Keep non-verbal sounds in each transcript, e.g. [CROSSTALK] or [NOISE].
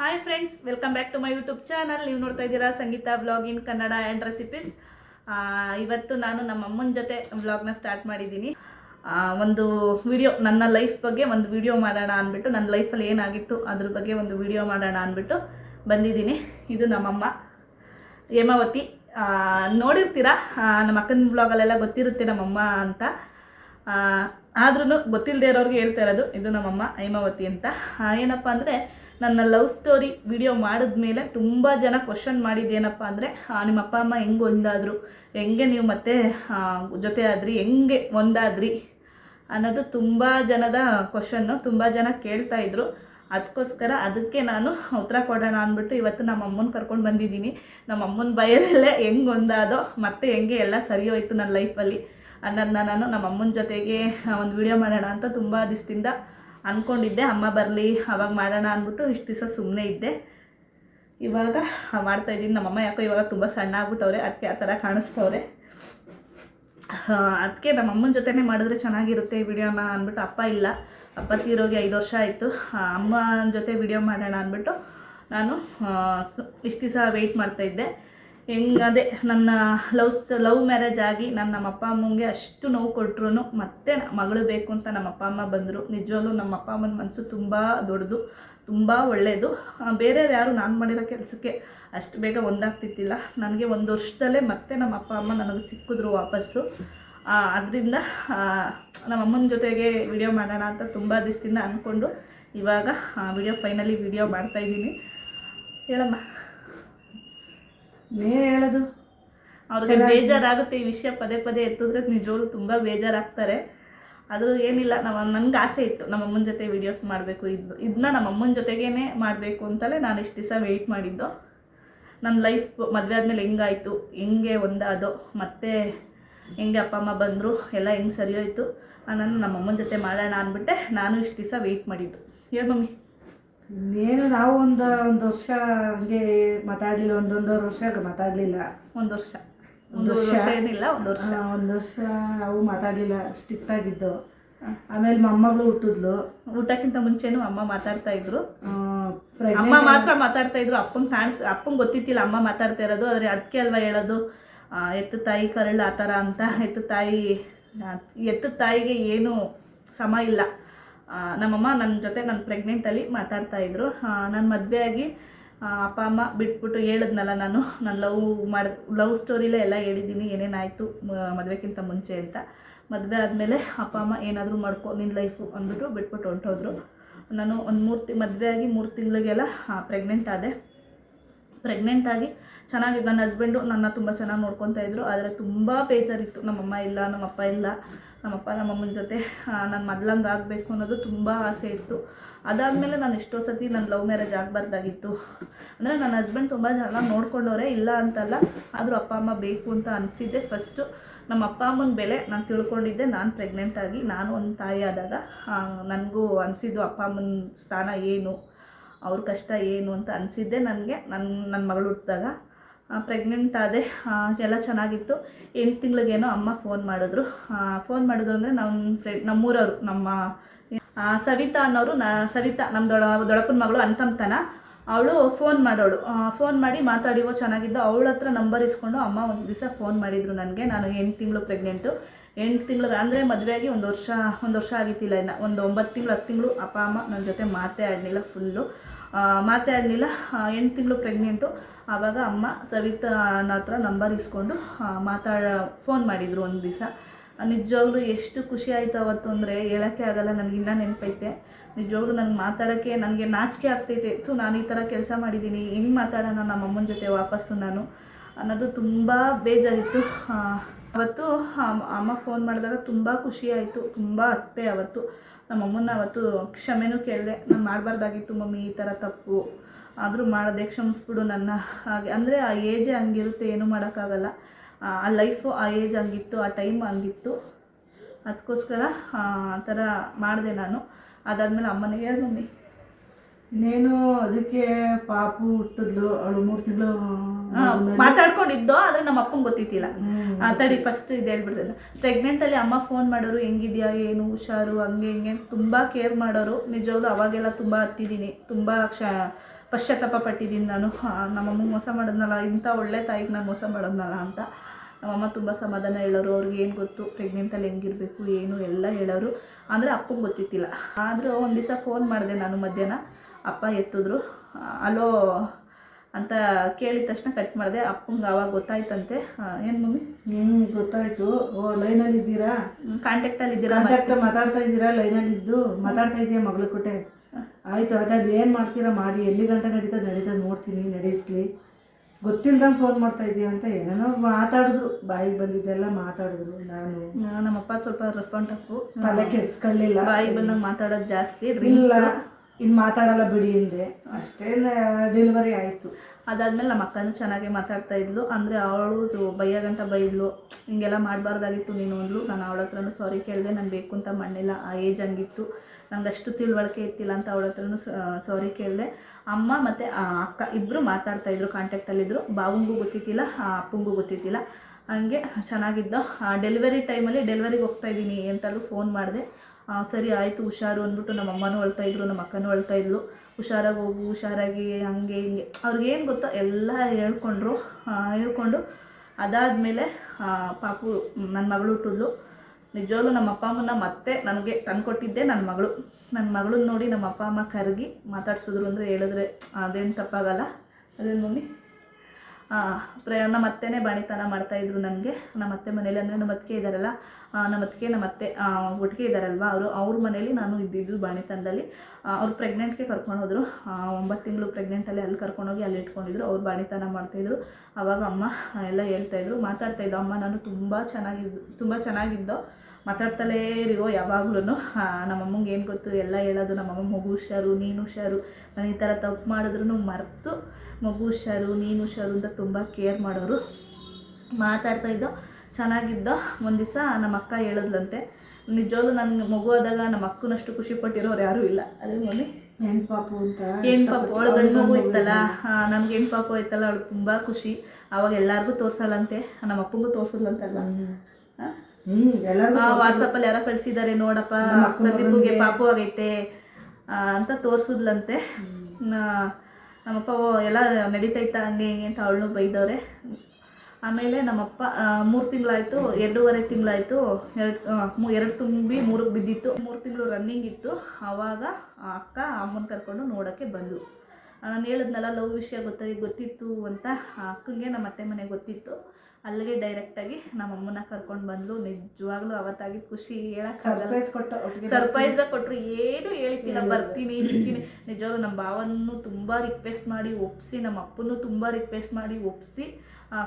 Hi friends welcome back to my YouTube channel ನೀವು ನೋಡ್ತಾ ಇದ್ದೀರಾ Sangeeta blog in Kannada and recipes ಇವತ್ತು ನಾನು ನಮ್ಮ ಅಮ್ಮನ ಜೊತೆ ವ್ಲಾಗ್ನ ಸ್ಟಾರ್ಟ್ ಮಾಡಿದ್ದೀನಿ. ಒಂದು ವಿಡಿಯೋ ನನ್ನ ಲೈಫ್ ಬಗ್ಗೆ ಒಂದು ವಿಡಿಯೋ ಮಾಡೋಣ ಅಂದ್ಬಿಟ್ಟು, ನನ್ನ ಲೈಫಲ್ಲಿ ಏನಾಗಿತ್ತು ಅದ್ರ ಬಗ್ಗೆ ಒಂದು ವಿಡಿಯೋ ಮಾಡೋಣ ಅಂದ್ಬಿಟ್ಟು ಬಂದಿದ್ದೀನಿ. ಇದು ನಮ್ಮಮ್ಮ. ಹೇಮಾವತಿ ನೋಡಿರ್ತೀರಾ? ನಮ್ಮ ಅಕ್ಕನ ಬ್ಲಾಗಲ್ಲೆಲ್ಲ ಗೊತ್ತಿರುತ್ತೆ ನಮ್ಮಮ್ಮ ಅಂತ. ಆದ್ರೂ ಗೊತ್ತಿಲ್ಲದೆ ಇರೋರಿಗೆ ಹೇಳ್ತಾ ಇರೋದು, ಇದು ನಮ್ಮಮ್ಮ ಹೇಮಾವತಿ ಅಂತ. ಏನಪ್ಪ ಅಂದರೆ ನನ್ನ ಲವ್ ಸ್ಟೋರಿ ವಿಡಿಯೋ ಮಾಡಿದ್ಮೇಲೆ ತುಂಬ ಜನ ಕ್ವಶನ್ ಮಾಡಿದ್ದೇನಪ್ಪ ಅಂದರೆ ನಿಮ್ಮ ಅಪ್ಪ ಅಮ್ಮ ಹೆಂಗೆ ಒಂದಾದರು? ಹೆಂಗೆ ನೀವು ಮತ್ತೆ ಜೊತೆ ಆದ್ರಿ? ಹೆಂಗೆ ಒಂದಾದ್ರಿ? ಅನ್ನೋದು ತುಂಬ ಜನದ ಕ್ವಶನ್ನು ತುಂಬ ಜನ ಕೇಳ್ತಾ ಇದ್ರು. ಅದಕ್ಕೋಸ್ಕರ ಅದಕ್ಕೆ ನಾನು ಉತ್ತರ ಕೊಡೋಣ ಅಂದ್ಬಿಟ್ಟು ಇವತ್ತು ನಮ್ಮ ಅಮ್ಮನ ಕರ್ಕೊಂಡು ಬಂದಿದ್ದೀನಿ. ನಮ್ಮ ಅಮ್ಮನ ಬಯಲಲ್ಲೇ ಹೆಂಗೆ ಒಂದಾದೋ, ಮತ್ತೆ ಹೆಂಗೆ ಎಲ್ಲ ಸರಿ ಹೋಯ್ತು ನನ್ನ ಲೈಫಲ್ಲಿ ಅನ್ನೋದನ್ನ ನಾನು ನಮ್ಮ ಅಮ್ಮನ ಜೊತೆಗೆ ಒಂದು ವಿಡಿಯೋ ಮಾಡೋಣ ಅಂತ ತುಂಬ ದಿವಸದಿಂದ ಅಂದ್ಕೊಂಡಿದ್ದೆ ಅಮ್ಮ ಬರಲಿ, ಅವಾಗ ಮಾಡೋಣ ಅಂದ್ಬಿಟ್ಟು ಇಷ್ಟು ದಿವಸ ಸುಮ್ಮನೆ ಇದ್ದೆ. ಇವಾಗ ಮಾಡ್ತಾ ಮಾಡ್ತಾಯಿದ್ದೀನಿ ನಮ್ಮಮ್ಮ ಯಾಕೋ ಇವಾಗ ತುಂಬ ಸಣ್ಣ ಆಗ್ಬಿಟ್ಟವ್ರೆ ಅದಕ್ಕೆ ಆ ಥರ ಕಾಣಿಸ್ತವ್ರೆ. ಅದಕ್ಕೆ ನಮ್ಮ ಅಮ್ಮನ ಜೊತೆನೇ ಮಾಡಿದ್ರೆ ಚೆನ್ನಾಗಿರುತ್ತೆ ಈ ವಿಡಿಯೋನ ಅಂದ್ಬಿಟ್ಟು ಅಪ್ಪ ಇಲ್ಲ. ಅಪ್ಪ ತೀರೋಗಿ ಐದು ವರ್ಷ ಆಯಿತು. ಅಮ್ಮನ ಜೊತೆ ವಿಡಿಯೋ ಮಾಡೋಣ ಅಂದ್ಬಿಟ್ಟು ನಾನು ಇಷ್ಟು ದಿವಸ ವೆಯ್ಟ್ ಮಾಡ್ತಾಯಿದ್ದೆ ಹೆಂಗೆ ಅದೇ ನನ್ನ ಲವ್ ಲವ್ ಮ್ಯಾರೇಜ್ ಆಗಿ ನಾನು ನಮ್ಮ ಅಪ್ಪ ಅಮ್ಮಂಗೆ ಅಷ್ಟು ನೋವು ಕೊಟ್ಟರು ಮತ್ತೆ ಮಗಳು ಬೇಕು ಅಂತ ನಮ್ಮ ಅಪ್ಪ ಅಮ್ಮ ಬಂದರು. ನಿಜವಾಗ್ಲೂ ನಮ್ಮ ಅಪ್ಪ ಅಮ್ಮನ ಮನಸ್ಸು ತುಂಬ ದೊಡ್ಡದು, ತುಂಬ ಒಳ್ಳೆಯದು ಬೇರೆ ಯಾರು ನಾನು ಮಾಡಿರೋ ಕೆಲಸಕ್ಕೆ ಅಷ್ಟು ಬೇಗ ಒಂದಾಗ್ತಿತ್ತಿಲ್ಲ ನನಗೆ ಒಂದು ವರ್ಷದಲ್ಲೇ ಮತ್ತೆ ನಮ್ಮ ಅಪ್ಪ ಅಮ್ಮ ನನಗೆ ಸಿಕ್ಕಿದ್ರು ವಾಪಸ್ಸು. ಅದರಿಂದ ನಮ್ಮ ಅಮ್ಮನ ಜೊತೆಗೆ ವಿಡಿಯೋ ಮಾಡೋಣ ಅಂತ ತುಂಬ ದಿವಸದಿಂದ ಅಂದ್ಕೊಂಡು ಇವಾಗ ವಿಡಿಯೋ ಫೈನಲಿ ವಿಡಿಯೋ ಮಾಡ್ತಾಯಿದ್ದೀನಿ ಹೇಳಮ್ಮ? ನೀನು ಹೇಳೋದು? ಅವ್ರಿಗೆ ಬೇಜಾರಾಗುತ್ತೆ ಈ ವಿಷಯ ಪದೇ ಪದೇ ಎತ್ತಿದ್ರೆ ನಿಜವಾಗ್ಲೂ ತುಂಬ ಬೇಜಾರಾಗ್ತಾರೆ. ಅದು ಏನಿಲ್ಲ ನಮ್ಮ ನನಗೆ ಆಸೆ ಇತ್ತು ನಮ್ಮ ಅಮ್ಮನ ಜೊತೆ ವೀಡಿಯೋಸ್ ಮಾಡಬೇಕು ಇದು ಇದನ್ನ ನಮ್ಮ ಅಮ್ಮನ ಜೊತೆಗೇ ಮಾಡಬೇಕು ಅಂತಲೇ ನಾನು ಇಷ್ಟು ದಿವಸ ವೆಯ್ಟ್ ಮಾಡಿದ್ದು. ನನ್ನ ಲೈಫ್ ಮದುವೆ ಆದಮೇಲೆ ಹೆಂಗಾಯಿತು ಹೆಂಗೆ ಒಂದಾದೋ ಮತ್ತೆ ಹೆಂಗೆ ಅಪ್ಪ ಅಮ್ಮ ಬಂದರು ಎಲ್ಲ ಹೆಂಗೆ ಸರಿ ಹೋಯ್ತು ನಾನು ನಮ್ಮ ಅಮ್ಮನ ಜೊತೆ ಮಾಡೋಣ ಅಂದ್ಬಿಟ್ಟೆ ನಾನು ಇಷ್ಟು ದಿವಸ ವೆಯ್ಟ್ ಮಾಡಿದ್ದು. ಹೇಳಿ ಮಮ್ಮಿ. ಇನ್ನೇನು ನಾವು ಒಂದು ಒಂದು ವರ್ಷ ಹಂಗೆ ಮಾತಾಡಲಿಲ್ಲ ಒಂದೊಂದೂವರೆ ವರ್ಷ ಮಾತಾಡಲಿಲ್ಲ. ಒಂದು ವರ್ಷ. ಒಂದು ವರ್ಷ. ಏನಿಲ್ಲ ಒಂದು ವರ್ಷ. ಒಂದು ವರ್ಷ ನಾವು ಮಾತಾಡಲಿಲ್ಲ ಸ್ಟ್ರಿಕ್ಟ್ ಆಗಿದ್ದು. ಆಮೇಲೆ ಮೊಮ್ಮಗಳು ಹುಟ್ಟಿದ್ಲು. ಊಟಕ್ಕಿಂತ ಮುಂಚೆನೂ ಅಮ್ಮ ಮಾತಾಡ್ತಾ ಇದ್ರು. ಅಮ್ಮ ಮಾತ್ರ ಮಾತಾಡ್ತಾ ಇದ್ರು. ಅಪ್ಪಂಗೆ ಕಾಣಿಸ್ ಅಪ್ಪಂಗೆ ಗೊತ್ತಿತ್ತಿಲ್ಲ ಅಮ್ಮ ಮಾತಾಡ್ತಾ ಇರೋದು. ಆದರೆ ಅದಕ್ಕೆ ಅಲ್ವಾ ಹೇಳೋದು? ಎತ್ತು ತಾಯಿ ಕರಳು ಆ ಥರ ಅಂತ. ಎತ್ತು ತಾಯಿ ಎತ್ತು ತಾಯಿಗೆ ಏನು ಸಮ ಇಲ್ಲ. ನಮ್ಮಮ್ಮ ನನ್ನ ಜೊತೆ ನನ್ನ ಪ್ರೆಗ್ನೆಂಟಲ್ಲಿ ಮಾತಾಡ್ತಾ ಇದ್ದರು ನಾನು ಮದುವೆ ಆಗಿ ಅಪ್ಪ, ಅಮ್ಮ ಬಿಟ್ಬಿಟ್ಟು ಹೇಳಿದ್ನಲ್ಲ ನಾನು. ನಾನು ಲವ್ ಮಾಡಿ, ಲವ್ ಸ್ಟೋರಿಲೇ ಎಲ್ಲ ಹೇಳಿದ್ದೀನಿ, ಏನೇನಾಯಿತು ಮದುವೆಗಿಂತ ಮುಂಚೆ ಅಂತ. ಮದುವೆ ಆದಮೇಲೆ ಅಪ್ಪ, ಅಮ್ಮ ಏನಾದರೂ ಮಾಡ್ಕೊ ನಿನ್ನ ಲೈಫು ಅಂದ್ಬಿಟ್ಟು ಬಿಟ್ಬಿಟ್ಟು ಹೊಂಟೋದ್ರು ನಾನು ಒಂದು ಮೂರು ತಿ ಮದುವೆ ಆಗಿ ಮೂರು ತಿಂಗಳಿಗೆಲ್ಲ ಪ್ರೆಗ್ನೆಂಟ್ ಆದೆ. ಪ್ರೆಗ್ನೆಂಟ್ ಆಗಿ ಚೆನ್ನಾಗಿ ನನ್ನ ಹಸ್ಬೆಂಡು ನನ್ನ ತುಂಬ ಚೆನ್ನಾಗಿ ನೋಡ್ಕೊತಾ ಇದ್ರು. ಆದರೆ ತುಂಬ ಬೇಜಾರಿತ್ತು. ನಮ್ಮಮ್ಮ ಇಲ್ಲ, ನಮ್ಮಪ್ಪ ಇಲ್ಲ, ನಮ್ಮಪ್ಪ ನಮ್ಮಮ್ಮನ ಜೊತೆ ನಾನು ಮೊದ್ಲಂಗೆ ಆಗಬೇಕು ಅನ್ನೋದು ತುಂಬ ಆಸೆ ಇತ್ತು. ಅದಾದಮೇಲೆ ನಾನು ಎಷ್ಟೋ ಸತಿ ನನ್ನ ಲವ್ ಮ್ಯಾರೇಜ್ ಆಗಬಾರ್ದಾಗಿತ್ತು. ಅಂದರೆ ನನ್ನ ಹಸ್ಬೆಂಡ್ ತುಂಬ ಚೆನ್ನಾಗಿ ನೋಡ್ಕೊಂಡವ್ರೆ ಇಲ್ಲ ಅಂತಲ್ಲ, ಆದರೂ ಅಪ್ಪ, ಅಮ್ಮ ಬೇಕು ಅಂತ ಅನಿಸಿದ್ದೆ. ಫಸ್ಟು ನಮ್ಮ ಅಪ್ಪ, ಅಮ್ಮನ ಬೆಲೆ ನಾನು ತಿಳ್ಕೊಂಡಿದ್ದೆ. ನಾನು ಪ್ರೆಗ್ನೆಂಟ್ ಆಗಿ, ನಾನು ಒಂದು ತಾಯಿ ಆದಾಗ ನನಗೂ ಅನಿಸಿದ್ದು ಅಪ್ಪ, ಅಮ್ಮನ ಸ್ಥಾನ ಏನು? ಅವ್ರ ಕಷ್ಟ ಏನು ಅಂತ ಅನಿಸಿದ್ದೆ ನನಗೆ ನನ್ನ ನನ್ನ ಮಗಳು ಹುಟ್ಟಿದಾಗ. ಪ್ರೆಗ್ನೆಂಟ್ ಆದೆ ಎಲ್ಲ ಚೆನ್ನಾಗಿತ್ತು. ಎಂಟು ತಿಂಗಳಿಗೇನೋ ಅಮ್ಮ ಫೋನ್ ಮಾಡಿದ್ರು. ಫೋನ್ ಮಾಡಿದ್ರು ಅಂದರೆ ನಮ್ಮ ಫ್ರೆಂಡ್ ನಮ್ಮೂರವರು, ನಮ್ಮ ಸವಿತಾ ಅನ್ನೋರು, ನ, ಸವಿತಾ ನಮ್ಮ ದೊಡ, ದೊಡಪ್ಪನ ಮಗಳು ಅಂತಂತನ ಅವಳು ಫೋನ್ ಮಾಡೋಳು. ಫೋನ್ ಮಾಡಿ ಮಾತಾಡಿವೋ ಚೆನ್ನಾಗಿದ್ದು ಅವಳ ಹತ್ರ ನಂಬರ್ ಇಸ್ಕೊಂಡು ಅಮ್ಮ ಒಂದು ದಿವಸ ಫೋನ್ ಮಾಡಿದರು ನನಗೆ. ನಾನು ಎಂಟು ತಿಂಗಳು ಪ್ರೆಗ್ನೆಂಟು ಎಂಟು ತಿಂಗಳ ಅಂದರೆ ಮದುವೆಯಾಗಿ ಒಂದು ವರ್ಷ ಒಂದು ವರ್ಷ ಆಗಿತ್ತಿಲ್ಲ ಇನ್ನು. ಒಂದು ಒಂಬತ್ತು ತಿಂಗಳು, ಹತ್ತು ತಿಂಗಳು ಅಪ್ಪ, ಅಮ್ಮ ನನ್ನ ಜೊತೆ ಮಾತೇ ಆಡಲಿಲ್ಲ ಫುಲ್ಲು ಮಾತೇ ಆಡಲಿಲ್ಲ. ಎಂಟು ತಿಂಗಳು ಪ್ರೆಗ್ನೆಂಟು ಆವಾಗ ಅಮ್ಮ ಸವಿತಾ ಅನ್ನೋ ಹತ್ರ ನಂಬರ್ ಇಸ್ಕೊಂಡು ಮಾತಾಡ ಫೋನ್ ಮಾಡಿದರು ಒಂದು ದಿವಸ. ನಿಜವಾಗ್ಲೂ ಎಷ್ಟು ಖುಷಿ ಆಯಿತು ಅವತ್ತು ಅಂದರೆ ಹೇಳೋಕ್ಕೆ ಆಗಲ್ಲ, ನನಗೆ ಇನ್ನೂ ನೆನಪೈತೆ. ನಿಜವಾಗ್ಲೂ ನನಗೆ ಮಾತಾಡೋಕ್ಕೆ ನನಗೆ ನಾಚಿಕೆ ಆಗ್ತೈತೆ. ಥು, ನಾನು ಈ ಥರ ಕೆಲಸ ಮಾಡಿದ್ದೀನಿ ಹೆಂಗೆ ಮಾತಾಡೋಣ ನಮ್ಮ ಅಮ್ಮನ ಜೊತೆ ವಾಪಸ್ಸು ನಾನು ಅನ್ನೋದು ತುಂಬ ಬೇಜಾರಿತ್ತು. ಅವತ್ತು ಅಮ್ಮ- ಫೋನ್ ಮಾಡಿದಾಗ ತುಂಬ ಖುಷಿ ಆಯಿತು, ತುಂಬ ಅತ್ತೆ ಅವತ್ತು. ನಮ್ಮ ಅಮ್ಮನ ಅವತ್ತು ಕ್ಷಮೆನೂ ಕೇಳಿದೆ, ನಾನು ಮಾಡಬಾರ್ದಾಗಿತ್ತು ಮಮ್ಮಿ, ಈ ಥರ ತಪ್ಪು. ಆದರೂ ಮಾಡಿದೆ ಕ್ಷಮಿಸ್ಬಿಡು ನನ್ನ ಹಾಗೆ. ಅಂದರೆ ಆ ಏಜೇ ಹಂಗಿರುತ್ತೆ, ಏನೂ ಮಾಡೋಕ್ಕಾಗಲ್ಲ. ಆ ಲೈಫು ಆ ಏಜ್ ಹಂಗಿತ್ತು, ಆ ಟೈಮ್ ಹಂಗಿತ್ತು. ಅದಕ್ಕೋಸ್ಕರ ಆ ಥರ ಮಾಡಿದೆ ನಾನು. ಅದಾದಮೇಲೆ ಅಮ್ಮನಿಗೆ ಮಮ್ಮಿ, ಇನ್ನೇನು, ಅದಕ್ಕೆ ಪಾಪು ಹುಟ್ಟಿದ್ಲು, ಅವಳು ಮೂರು ತಿಂಗಳು ಮಾತಾಡ್ಕೊಂಡಿದ್ದೋ ಆದ್ರೆ ನಮ್ಮ ಅಪ್ಪಂಗೆ ಗೊತ್ತಿತ್ತಿಲ್ಲ. ತಡಿ ಫಸ್ಟ್ ಇದು ಹೇಳ್ಬಿಡ್ತದೆ ಪ್ರೆಗ್ನೆಂಟ್ ಅಲ್ಲಿ ಅಮ್ಮ ಫೋನ್ ಮಾಡೋರು ಹೆಂಗಿದ್ಯಾ ಏನು ಹುಷಾರು ಹಂಗೆ ಹಿಂಗೆ ತುಂಬಾ ಕೇರ್ ಮಾಡೋರು. ನಿಜವಾಗ್ಲೂ ಅವಾಗೆಲ್ಲ ತುಂಬಾ ಹತ್ತಿದ್ದೀನಿ. ತುಂಬಾ ಕ್ಷ ಪಶ್ಚಾತ್ತಾಪ ಪಟ್ಟಿದ್ದೀನಿ ನಾನು. ನಮ್ಮಮ್ಮ ಮೋಸ ಮಾಡೋದ್ನಲ್ಲ ಇಂಥ ಒಳ್ಳೆ ತಾಯಿಗೆ ನಾನು ಮೋಸ ಮಾಡೋದ್ನಲ್ಲ ಅಂತ. ನಮ್ಮಮ್ಮ ತುಂಬ ಸಮಾಧಾನ ಹೇಳೋರು ಅವ್ರಿಗೆ ಏನು ಗೊತ್ತು ಪ್ರೆಗ್ನೆಂಟಲ್ಲಿ ಹೆಂಗಿರಬೇಕು ಏನು ಎಲ್ಲ ಹೇಳೋರು. ಅಂದರೆ ಅಪ್ಪಂಗೆ ಗೊತ್ತಿತ್ತಿಲ್ಲ. ಆದರೂ ಒಂದು ದಿವಸ ಫೋನ್ ಮಾಡಿದೆ ನಾನು ಮಧ್ಯಾಹ್ನ. ಅಪ್ಪ ಎತ್ತಿದ್ರು. ಅಲೋ ಅಂತ ಕೇಳಿದ ತಕ್ಷಣ ಕಟ್ ಮಾಡಿದೆ. ಅಪ್ಪಂಗೆ ಆವಾಗ ಗೊತ್ತಾಯ್ತಂತೆ. ಏನು ಮಮ್ಮಿ? ಹ್ಮ್ ಗೊತ್ತಾಯ್ತು. ಓ ಲೈನಲ್ಲಿ ಇದ್ದೀರಾ? ಕಾಂಟ್ಯಾಕ್ಟಲ್ಲಿ ಇದ್ದೀರಾ ಕಾಂಟ್ಯಾಕ್ಟ್ ಮಾತಾಡ್ತಾ ಇದ್ದೀರಾ? ಲೈನಲ್ಲಿ ಇದ್ದು ಮಾತಾಡ್ತಾ ಇದೆಯಾ ಮಗಳು ಕೊಟ್ಟೆ ಆಯ್ತು ಅದಾದ ಏನು ಮಾಡ್ತೀರಾ ಮಾಡಿ? ಎಲ್ಲಿ ಗಂಟೆ ನಡೀತದೆ? ನಡೀತದೆ ನೋಡ್ತೀನಿ ನಡೆಸ್ಲಿ. ಗೊತ್ತಿಲ್ದಂಗೆ ಫೋನ್ ಮಾಡ್ತಾ ಇದೀಯ ಅಂತ ಏನೇನೋ ಮಾತಾಡಿದ್ರು. ಬಾಯಿಗೆ ಬಂದಿದ್ದೆಲ್ಲ ಮಾತಾಡಿದ್ರು ನಾನು. ನಮ್ಮಪ್ಪ ಸ್ವಲ್ಪ ರಫ್ ಆ್ಯಂಡ್ ಟಫು ತಲೆ ಕೆಡ್ಸ್ಕೊಳ್ಳಿಲ್ಲ. ಬಾಯಿ ಬಂದಂಗೆ ಮಾತಾಡೋದು ಜಾಸ್ತಿ ಇಲ್ಲ. ಇನ್ನು ಮಾತಾಡಲ್ಲ ಬಿಡಿ ಹಿಂದೆ. ಅಷ್ಟೇ ಡೆಲಿವರಿ ಆಯಿತು. ಅದಾದ್ಮೇಲೆ ನಮ್ಮ ಅಕ್ಕನೂ ಚೆನ್ನಾಗಿ ಮಾತಾಡ್ತಾ ಇದ್ಲು. ಅಂದರೆ ಅವಳು ಬೈಯ ಗಂಟ ಬೈದ್ಲು. ಹಿಂಗೆಲ್ಲ ಮಾಡಬಾರ್ದಾಗಿತ್ತು ನೀನು ಅಂದ್ಲು. ನಾನು ಅವಳ ಹತ್ರನೂ ಸಾರಿ ಕೇಳಿದೆ ನಾನು ಬೇಕು ಅಂತ ಮಣ್ಣಿಲ್ಲ, ಆ ಏಜ್ ಹಂಗಿತ್ತು. ನಂಗೆ ಅಷ್ಟು ತಿಳುವಳಿಕೆ ಇತ್ತಿಲ್ಲ ಅಂತ ಅವಳ ಹತ್ರನೂ ಸಾರಿ ಕೇಳಿದೆ. ಅಮ್ಮ ಮತ್ತು ಅಕ್ಕ ಇಬ್ಬರು ಮಾತಾಡ್ತಾ ಇದ್ರು ಕಾಂಟ್ಯಾಕ್ಟಲ್ಲಿದ್ದರು ಬಾವಂಗೂ ಗೊತ್ತಿತ್ತಿಲ್ಲ ಅಪ್ಪಂಗೂ ಗೊತ್ತಿತ್ತಿಲ್ಲ ಹಂಗೆ ಚೆನ್ನಾಗಿದ್ದ ಡೆಲಿವರಿ ಟೈಮಲ್ಲಿ ಡೆಲಿವರಿಗೆ ಹೋಗ್ತಾ ಇದ್ದೀನಿ ಅಂತಲೂ ಫೋನ್ ಮಾಡಿದೆ. ಸರಿ ಆಯಿತು, ಹುಷಾರು ಅಂದ್ಬಿಟ್ಟು ನಮ್ಮ ಅಮ್ಮನೂ ಅಳ್ತಾ ಇದ್ರು, ನಮ್ಮ ಅಕ್ಕನೂ ಅಳ್ತಾ ಇದ್ಲು. ಹುಷಾರಾಗಿ ಹೋಗು, ಹುಷಾರಾಗಿ ಹಂಗೆ ಹಿಂಗೆ. ಅವ್ರಿಗೇನು ಗೊತ್ತೋ ಎಲ್ಲ ಹೇಳ್ಕೊಂಡ್ರು. ಹೇಳ್ಕೊಂಡು ಅದಾದಮೇಲೆ ಪಾಪು ನನ್ನ ಮಗಳು ಹುಟ್ಟಿದ್ಲು. ನಿಜವಾಗ್ಲೂ ನಮ್ಮ ಅಪ್ಪ ಅಮ್ಮನ ಮತ್ತೆ ನನಗೆ ತಂದುಕೊಟ್ಟಿದ್ದೆ ನನ್ನ ಮಗಳು. ನನ್ನ ಮಗಳನ್ನ ನೋಡಿ ನಮ್ಮ ಅಪ್ಪ ಅಮ್ಮ ಕರಗಿ ಮಾತಾಡ್ಸಿದ್ರು ಅಂದರೆ ಹೇಳಿದ್ರೆ ಅದೇನು ತಪ್ಪಾಗಲ್ಲ. ಅದೇನು ಮಮ್ಮಿ? ಪ್ರ ನಮ್ಮ ಅತ್ತೆನೇ ಬಾಣಿತನ ಮಾಡ್ತಾಯಿದ್ರು ನನಗೆ. ನಮ್ಮ ಅತ್ತೆ ಮನೇಲಿ ಅಂದರೆ ನಮ್ಮ ಅತ್ತಿಗೆ ಇದ್ದಾರಲ್ಲ ನಮ್ಮ ಅತ್ತಿಗೆ ನಮ್ಮ ಅತ್ತೆ ಒಟ್ಟಿಗೆ ಇದ್ದಾರಲ್ವ ಅವರು? ಅವ್ರ ಮನೇಲಿ ನಾನು ಇದ್ದಿದ್ದು ಬಾಣಿತನದಲ್ಲಿ. ಅವ್ರು ಪ್ರೆಗ್ನೆಂಟ್ಗೆ ಕರ್ಕೊಂಡು ಹೋದರು. ಒಂಬತ್ತು ತಿಂಗಳು ಪ್ರೆಗ್ನೆಂಟಲ್ಲಿ ಅಲ್ಲಿ ಕರ್ಕೊಂಡೋಗಿ ಅಲ್ಲಿ ಇಟ್ಕೊಂಡಿದ್ರು. ಅವ್ರು ಬಾಣಿತನ ಮಾಡ್ತಾಯಿದ್ರು ಆವಾಗ ಅಮ್ಮ ಎಲ್ಲ ಹೇಳ್ತಾಯಿದ್ರು ಮಾತಾಡ್ತಾಯಿದ್ದು ಅಮ್ಮ ನಾನು ತುಂಬ ಚೆನ್ನಾಗಿದ್ದು ತುಂಬ ಚೆನ್ನಾಗಿದ್ದೋ ಮಾತಾಡ್ತಲೇ ಇರೋ ಯಾವಾಗ್ಲೂ ನಮ್ಮಮ್ಮಂಗೆ ಏನು ಗೊತ್ತು ಎಲ್ಲ ಹೇಳೋದು ನಮ್ಮಮ್ಮ ಮಗು ಹುಷಾರು ನೀನು ಹುಷಾರು. ನಾನು ಈ ಥರ ತಪ್ಪು ಮಾಡಿದ್ರು ಮರೆತು ಮಗು ಹುಷಾರು ನೀನು ಹುಷಾರು ಅಂತ ತುಂಬ ಕೇರ್ ಮಾಡೋರು. ಮಾತಾಡ್ತಾ ಇದ್ದೋ ಚೆನ್ನಾಗಿದ್ದೋ ಒಂದು ದಿವಸ ನಮ್ಮ ಅಕ್ಕ ಹೇಳಿದ್ಲಂತೆ ನಿಜವಾಗ್ಲೂ ನನ್ನ ಮಗು ಆದಾಗ ನಮ್ಮ ಅಕ್ಕನಷ್ಟು ಖುಷಿ ಪಟ್ಟಿರೋರು ಯಾರೂ ಇಲ್ಲ. ಅದೇ ಮೊನ್ನೆ ಹೆಣ್ಪಾಪು ಅಂತ ಹೆಣ್ಪಾಪು ಅವಳು ಗಂಡು ಮಗು ಇತ್ತಲ್ಲ? ನಮ್ಗೆ ಹೆಣ್ ಪಾಪು ಆಯ್ತಲ್ಲ ಅವಳಿಗೆ ತುಂಬ ಖುಷಿ. ಅವಾಗ ಎಲ್ಲರಿಗೂ ತೋರ್ಸಲ್ಲಂತೆ ನಮ್ಮ ಅಪ್ಪಂಗೂ ತೋರ್ಸಲ್ಲಂತಲ್ವ ಹಾಂ? ಹ್ಮ್ ಅಲ್ಲಿ ವಾಟ್ಸಪ್ಪಲ್ಲಿ ಯಾರೋ ಕಳ್ಸಿದ್ದಾರೆ ನೋಡಪ್ಪ ಸಂದೀಪ್ಗೆ ಪಾಪು ಆಗೈತೆ ಅಂತ ತೋರ್ಸುದ್ಲಂತೆ. ನಮ್ಮಪ್ಪ ಎಲ್ಲ ನಡೀತೈತ ಹಂಗೆ ಹಿಂಗೆ ಅಂತ ಅವಳನ್ನು ಬೈದವ್ರೆ. ಆಮೇಲೆ ನಮ್ಮಪ್ಪ ಮೂರು ತಿಂಗಳಾಯಿತು ಎರಡೂವರೆ ತಿಂಗಳಾಯಿತು ಎರಡು ಎರಡು ತುಂಬಿ ಮೂರಕ್ಕೆ ಬಿದ್ದಿತ್ತು. ಮೂರು ತಿಂಗಳು ರನ್ನಿಂಗ್ ಇತ್ತು. ಆವಾಗ ಆ ಅಕ್ಕ ಅಮ್ಮನ ಕರ್ಕೊಂಡು ನೋಡೋಕ್ಕೆ ಬಂದು ನಾನು ಹೇಳಿದ್ನಲ್ಲ ಲವ್ ವಿಷಯ ಗೊತ್ತಾಗಿ ಗೊತ್ತಿತ್ತು ಅಂತ ಆ ಅಕ್ಕಂಗೆ ನಮ್ಮ ಅತ್ತೆ ಮನೆ ಗೊತ್ತಿತ್ತು. ಅಲ್ಲಿಗೆ ಡೈರೆಕ್ಟಾಗಿ ನಮ್ಮ ಅಮ್ಮನ ಕರ್ಕೊಂಡು ಬಂದ್ಲು. ನಿಜವಾಗ್ಲೂ ಅವತ್ತಾಗಿ ಖುಷಿ ಹೇಳಕ್ಕಾಗಲ್ಲ ಸರ್ಪ್ರೈಸ್ ಕೊಟ್ಟ ಸರ್ಪ್ರೈಸ್ ಕೊಟ್ಟರು ಏನು ಹೇಳ್ತೀನಿ ಬರ್ತೀನಿ ಬಿಡ್ತೀನಿ ನಿಜವಾಗ್ಲೂ ನಮ್ಮ ಭಾವನನ್ನು ತುಂಬ ರಿಕ್ವೆಸ್ಟ್ ಮಾಡಿ ಒಪ್ಸಿ ನಮ್ಮ ಅಪ್ಪನೂ ತುಂಬ ರಿಕ್ವೆಸ್ಟ್ ಮಾಡಿ ಒಪ್ಸಿ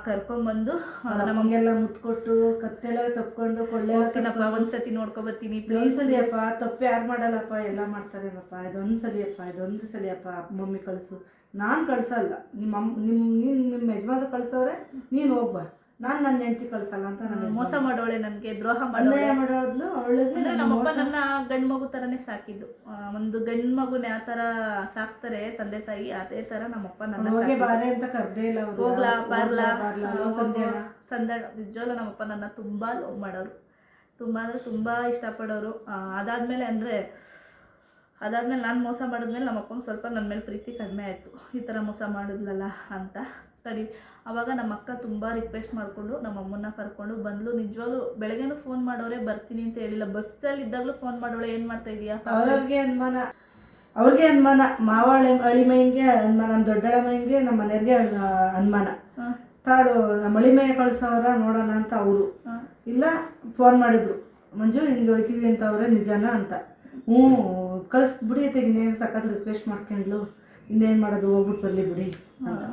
ಕರ್ಕೊಂಡ್ಬಂದು ಬಂದು ನಮಗೆಲ್ಲ ಮುತ್ಕೊಟ್ಟು ಕತ್ತೆಲ್ಲ ತಪ್ಕೊಂಡು ಕೊಳ್ಳೆ ಹೋಗ್ತೀನಪ್ಪ ಒಂದ್ಸತಿ ನೋಡ್ಕೊ ಬರ್ತೀನಿ ಅಪ್ಪ ಸಲಿಯಪ್ಪ ತಪ್ಪು ಯಾರು ಮಾಡಲ್ಲಪ್ಪ ಎಲ್ಲ ಮಾಡ್ತಾರೇನಪ್ಪ ಇದೊಂದು ಸಲಿಯಪ್ಪ ಇದೊಂದು ಸಲಿಯಪ್ಪ ಮಮ್ಮಿ ಕಳಿಸು. ನಾನು ಕಳ್ಸಲ್ಲ. ನಿಮ್ಮ ಅಮ್ಮ ನಿಮ್ಮ ನೀನು ನಿಮ್ಮ ಯಜಮಾನ್ರು ಕಳ್ಸವ್ರೆ ನೀನು ಹೋಗ್ಬಾ ನಾನು ನನ್ನ ಹೆಂಡತಿ ಕಳ್ಸಲ್ಲ ಅಂತ ನನ್ನ ಮೋಸ ಮಾಡೋಳೆ ನನಗೆ ದ್ರೋಹ ಅನ್ಯಾಯ ಮಾಡೋದ್ಲು ಅವಳಿಗೆ ಅಂದ್ರೆ ನಮ್ಮಪ್ಪ ನನ್ನ ಗಂಡು ಮಗು ಥರನೇ ಸಾಕಿದ್ದು. ಆ, ಒಂದು ಗಂಡು ಮಗುನ ಯಾವ ಥರ ಸಾಕ್ತಾರೆ ತಂದೆ ತಾಯಿ ಅದೇ ತರ ನಮ್ಮಪ್ಪ ನನ್ನ ಹೋಗಿ ಸಾಕಿದ್ದು. ಬಾರೆ ಅಂತ ಕರ್ದೇ ಇಲ್ಲ ಅವರು. ಹೋಗ್ಲಾ ಬರ್ಲಾ ನಿಜವಲ್ಲ ನಮ್ಮಪ್ಪ ನನ್ನ ತುಂಬಾ ಲವ್ ಮಾಡೋರು. ತುಂಬಾ ಅಂದ್ರೆ ತುಂಬಾ ಇಷ್ಟಪಡೋರು. ಆ, ಅದಾದ್ಮೇಲೆ ಅಂದ್ರೆ ಅದಾದ್ಮೇಲೆ ನಾನು ಮೋಸ ಮಾಡಿದ್ಮೇಲೆ ನಮ್ಮಪ್ಪ ಸ್ವಲ್ಪ ನನ್ನ ಮೇಲೆ ಪ್ರೀತಿ ಕಡಿಮೆ ಆಯಿತು. ಈ ಥರ ಮೋಸ ಮಾಡಿದ್ಲಲ್ಲ ಅಂತ. ತಡಿ. ಅವಾಗ ನಮ್ಮ ಅಕ್ಕ ತುಂಬ ರಿಕ್ವೆಸ್ಟ್ ಮಾಡಿಕೊಂಡು ನಮ್ಮ ಅಮ್ಮನ್ನ ಕರ್ಕೊಂಡು ಬಂದ್ಲು. ನಿಜವಾಗ್ಲೂ ಬೆಳಗ್ಗೆನೂ ಫೋನ್ ಮಾಡೋರೆ ಬರ್ತೀನಿ ಅಂತ ಹೇಳಿಲ್ಲ. ಬಸ್ಸಲ್ಲಿ ಇದ್ದಾಗಲೂ ಫೋನ್ ಮಾಡೋಳೆ ಏನು ಮಾಡ್ತಾ ಇದೀಯಾ? ಅವ್ರಿಗೆ ಅನುಮಾನ. ಅವ್ರಿಗೆ ಅನುಮಾನ. ಅಳಿ ಅಳಿಮೈಂಗೆ ಅನುಮಾನ ನಮ್ಮ ದೊಡ್ಡಳ ಮೈಂಗೆ ನಮ್ಮ ಮನೆಯವ್ರಿಗೆ ಅನುಮಾನ. ತಾಡು ನಮ್ಮ ಅಳಿಮೈ ಕಳ್ಸವ್ರ ನೋಡೋಣ ಅಂತ ಅವರು. ಇಲ್ಲ ಫೋನ್ ಮಾಡಿದ್ರು. ಮಂಜು ಹಿಂಗೆ ಹೋಯ್ತೀವಿ ಅಂತ ಅವ್ರೆ ನಿಜಾನ ಅಂತ. ಹ್ಞೂ ಕಳಿಸ್ಬಿಡಿ ತೆಗಿನೇ ಸಖತ್ ರಿಕ್ವೆಸ್ಟ್ ಮಾಡ್ಕೊಂಡ್ಲು. ಇನ್ನೇನು ಮಾಡೋದು ಹೋಗ್ಬಿಟ್ಟು ಬರಲಿ ಬಿಡಿ ಅಂತ.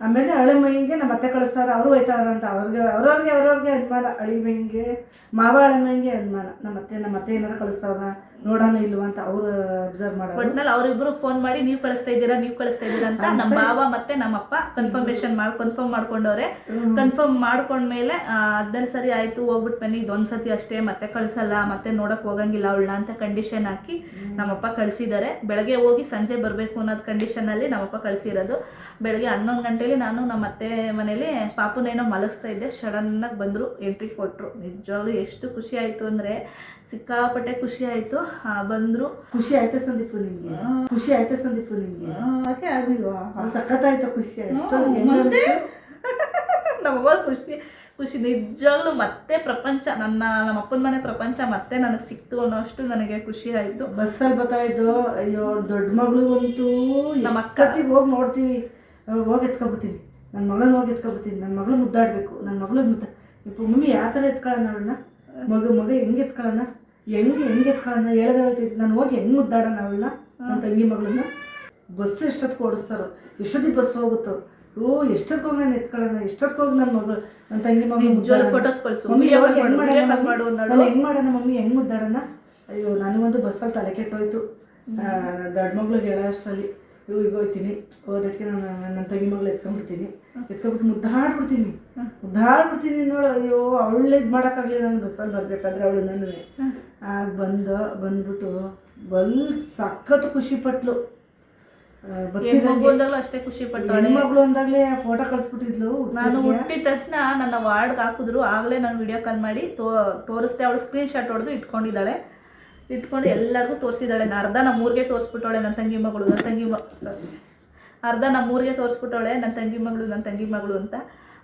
ಆಮೇಲೆ ಹಳೆ ಮೈಂಗೆ ನಮ್ಮ ಅತ್ತೆ ಕಳಿಸ್ತಾರೆ, ಅವರು ಹೋಯ್ತಾರ ಅಂತ ಅವ್ರಿಗೆ, ಅವ್ರವ್ರಿಗೆ ಅವ್ರವ್ರಿಗೆ ಅನುಮಾನ. ಹಳಿ ಮೈಂಗೆ ಮಾವ ಅಳಿ ಮೈಂಗೆ ಅನುಮಾನ. ನಮ್ಮ ಅತ್ತೆ ನಮ್ಮ ಅತ್ತೆ ಏನಾರು ಕಳಿಸ್ತಾರ ನೋಡೋಣ ಇಲ್ವಾ ಅಂತ ಅವ್ರು ಅಬ್ಸರ್ವ್ ಮಾಡಿ ಒಟ್ನಲ್ಲಿ ಅವರಿಬ್ರು ಫೋನ್ ಮಾಡಿ ನೀವು ಕಳಿಸ್ತಾ ಇದ್ದೀರಾ ನೀವು ಕಳಿಸ್ತಾ ಇದ್ದೀರಾ ಅಂತ ನಮ್ಮ ಮಾವ ಮತ್ತೆ ನಮ್ಮಪ್ಪ ಕನ್ಫರ್ಮೇಶನ್ ಮಾಡಿ ಕನ್ಫರ್ಮ್ ಮಾಡ್ಕೊಂಡವ್ರೆ. ಕನ್ಫರ್ಮ್ ಮಾಡ್ಕೊಂಡ್ಮೇಲೆ ಅದನ್ನ ಸರಿ ಆಯ್ತು ಹೋಗ್ಬಿಟ್ಟು ಬನ್ನಿ ಇದೊಂದ್ಸತಿ ಅಷ್ಟೇ ಮತ್ತೆ ಕಳ್ಸಲ್ಲ ಮತ್ತೆ ನೋಡಕ್ ಹೋಗಂಗಿಲ್ಲ ಅವಳನ್ನ ಅಂತ ಕಂಡೀಷನ್ ಹಾಕಿ ನಮ್ಮಪ್ಪ ಕಳಿಸಿದ್ದಾರೆ ಬೆಳಗ್ಗೆ ಹೋಗಿ ಸಂಜೆ ಬರಬೇಕು ಅನ್ನೋದು ಕಂಡೀಷನಲ್ಲಿ ನಮ್ಮಪ್ಪ ಕಳಿಸಿರೋದು. ಬೆಳಗ್ಗೆ ಹನ್ನೊಂದು ಗಂಟೆಲಿ ನಾನು ನಮ್ಮ ಅತ್ತೆ ಮನೇಲಿ ಪಾಪುನೇನೋ ಮಲಗಿಸ್ತಾ ಇದ್ದೆ. ಸಡನ್ನಾಗಿ ಬಂದರು ಎಂಟ್ರಿ ಕೊಟ್ಟರು ನಿಜವಾಗ್ಲೂ ಎಷ್ಟು ಖುಷಿ ಆಯಿತು ಅಂದರೆ ಸಿಕ್ಕಾಪಟ್ಟೆ ಖುಷಿ ಆಯಿತು. ಬಂದರು. ಖುಷಿ ಆಯ್ತಾ ಸಂದೀಪು ನಿಮ್ಗೆ. ಖುಷಿ ಆಯ್ತಾ ಸಂದೀಪು ನಿಮ್ಗೆ. ಯಾಕೆ ಆಗಿಲ್ವಾ ಸಖತ್ತಾಯ್ತು ಸಖತ್ತಾಯ್ತಾ ಖುಷಿ ಆಯ್ತು? [LAUGHS] ನಮ್ಮವ್ವ ಖುಷಿ ಖುಷಿ. ನಿಜವಾಗ್ಲೂ ಮತ್ತೆ ಪ್ರಪಂಚ ನನ್ನ ನಮ್ಮ ಅಪ್ಪನ ಮನೆ ಪ್ರಪಂಚ ಮತ್ತೆ ನನಗೆ ಸಿಕ್ತು ಅನ್ನೋಷ್ಟು ನನಗೆ ಖುಷಿ ಆಯಿತು. ಬಸ್ಸಲ್ಲಿ ಬರ್ತಾ ಇದ್ದು ಅಯ್ಯೋ ದೊಡ್ಡ ಮಗಳು ಅಂತೂ ನಮ್ಮ ನಮ್ಮ ಅಕ್ಕ. ಅಕ್ಕತ್ತಿಗೆ ಹೋಗಿ ನೋಡ್ತೀವಿ. ಹೋಗಿ ಎತ್ಕೊಬತ್ತೀನಿ ನನ್ನ ಮಗಳನ್ನ ಹೋಗಿ ಎತ್ಕೊಬತ್ತೀನಿ ನನ್ನ ಮಗಳು ಮುದ್ದಾಡಬೇಕು. ನನ್ನ ಮಗಳು ಮುದ್ದ ಇಪ್ಪ ಮಮ್ಮಿ ಯಾವ ಥರ ಎತ್ಕೊಳ್ಳೋಣ ಅವಳನ್ನ ಮಗ ಮಗ ಹೆಂಗೆ ಎತ್ಕೊಳ್ಳೋಣ ಹೆಂಗೆ ಹೆಂಗೆ ಎತ್ಕೊಳ್ಳೋಣ ಹೇಳ್ದೆ ಹೋಯ್ತೈತಿ ನಾನು ಹೋಗಿ ಹೆಂಗೆ ಮುದ್ದಾಡೋಣ ಅವಳನ್ನ ನನ್ನ ತಂಗಿ ಮಗಳನ್ನ? ಬಸ್ ಎಷ್ಟೊತ್ತಿಗೆ ಓಡಿಸ್ತಾರೋ? ಎಷ್ಟೊತ್ತಿಗೆ ಬಸ್ ಹೋಗುತ್ತೋ? ಓ ಎಷ್ಟೊತ್ತಿಗೆ ಹೋಗಿ ನಾನು ಎತ್ಕೊಳ್ಳೋಣ ಎಷ್ಟೊತ್ತಿಗೆ ಹೋಗಿ ನನ್ನ ಮಗಳು ನನ್ನ ತಂಗಿ ಮಗಳು ಫೋಟೋಸ್ ಕಳಿಸು. ಮಮ್ಮಿ ಯಾವಾಗ ಹೆಂಗೆ ಹೆಂಗ್ ಮಾಡು, ಮಾಡೋಣ ಮಮ್ಮಿ? ನಾನು ಹೆಂಗ್ ಮಾಡೋಣ ಮಮ್ಮಿ? ಹೆಂಗ್ ಮುದ್ದಾಡೋಣ ಅಯ್ಯೋ ನನಗೊಂದು ಬಸ್ಸಲ್ಲಿ ತಲೆ ಕೆಟ್ಟೋಯ್ತು. ದೊಡ್ಡ ಮಗ್ಳಿಗೆ ಹೇಳೋ ಅಷ್ಟರಲ್ಲಿ. ಇವು ಈಗ ಹೋಗ್ತೀನಿ. ಹೋದಕ್ಕೆ ನಾನು ನನ್ನ ತಂಗಿ ಮಗಳು ಎತ್ಕೊಂಡ್ಬಿಡ್ತೀನಿ. ಎತ್ಕೊಂಡ್ಬಿಟ್ಟು ಮುದ್ದಾಡ್ಬಿಡ್ತೀನಿ. ಮುದ್ದಾಡ್ಬಿಡ್ತೀನಿ ನೋಡು ಅಯ್ಯೋ ಅವಳು ಇದು ಮಾಡೋಕ್ಕಾಗಲಿ ನಾನು ಬಸ್ಸಲ್ಲಿ ಬರಬೇಕಾದ್ರೆ ಅವಳು ನಾನು ಆಗ ಬಂದು ಬಂದ್ಬಿಟ್ಟು ಬಲ್ ಸಖತ್ ಖುಷಿ ಪಟ್ಲು. ಅಷ್ಟೇ ಖುಷಿ ಪಟ್ಟು ಮಗಳು ಅಂದಾಗಲೇ ಫೋಟೋ ಕಳಿಸ್ಬಿಟ್ಟಿದ್ಲು ನಾನು ಹುಟ್ಟಿದ ತಕ್ಷಣ ನನ್ನ ವಾರ್ಡ್ಗೆ ಹಾಕಿದ್ರು. ಆಗಲೇ ನಾನು ವಿಡಿಯೋ ಕಾಲ್ ಮಾಡಿ ತೋ ತೋರಿಸ್ದೆ. ಅವಳು ಸ್ಕ್ರೀನ್ ಶಾಟ್ ಹೊಡೆದು ಇಟ್ಕೊಂಡಿದ್ದಾಳೆ. ಇಟ್ಕೊಂಡು ಎಲ್ಲರಿಗೂ ತೋರಿಸಿದ್ದಾಳೆ. ನಾನು ಅರ್ಧ ನಮ್ಮ ಊರಿಗೆ ತೋರಿಸ್ಬಿಟ್ಟವಳೆ ನನ್ನ ತಂಗಿ ಮಗಳು ನನ್ನ ತಂಗಿ ಮ ಸಾರಿ ಅರ್ಧ ನಮ್ಮ ಊರಿಗೆ ತೋರಿಸ್ಬಿಟ್ಟವಳೆ ನನ್ನ ತಂಗಿ ಮಗಳು ನನ್ನ ತಂಗಿ ಮಗಳು ಅಂತ.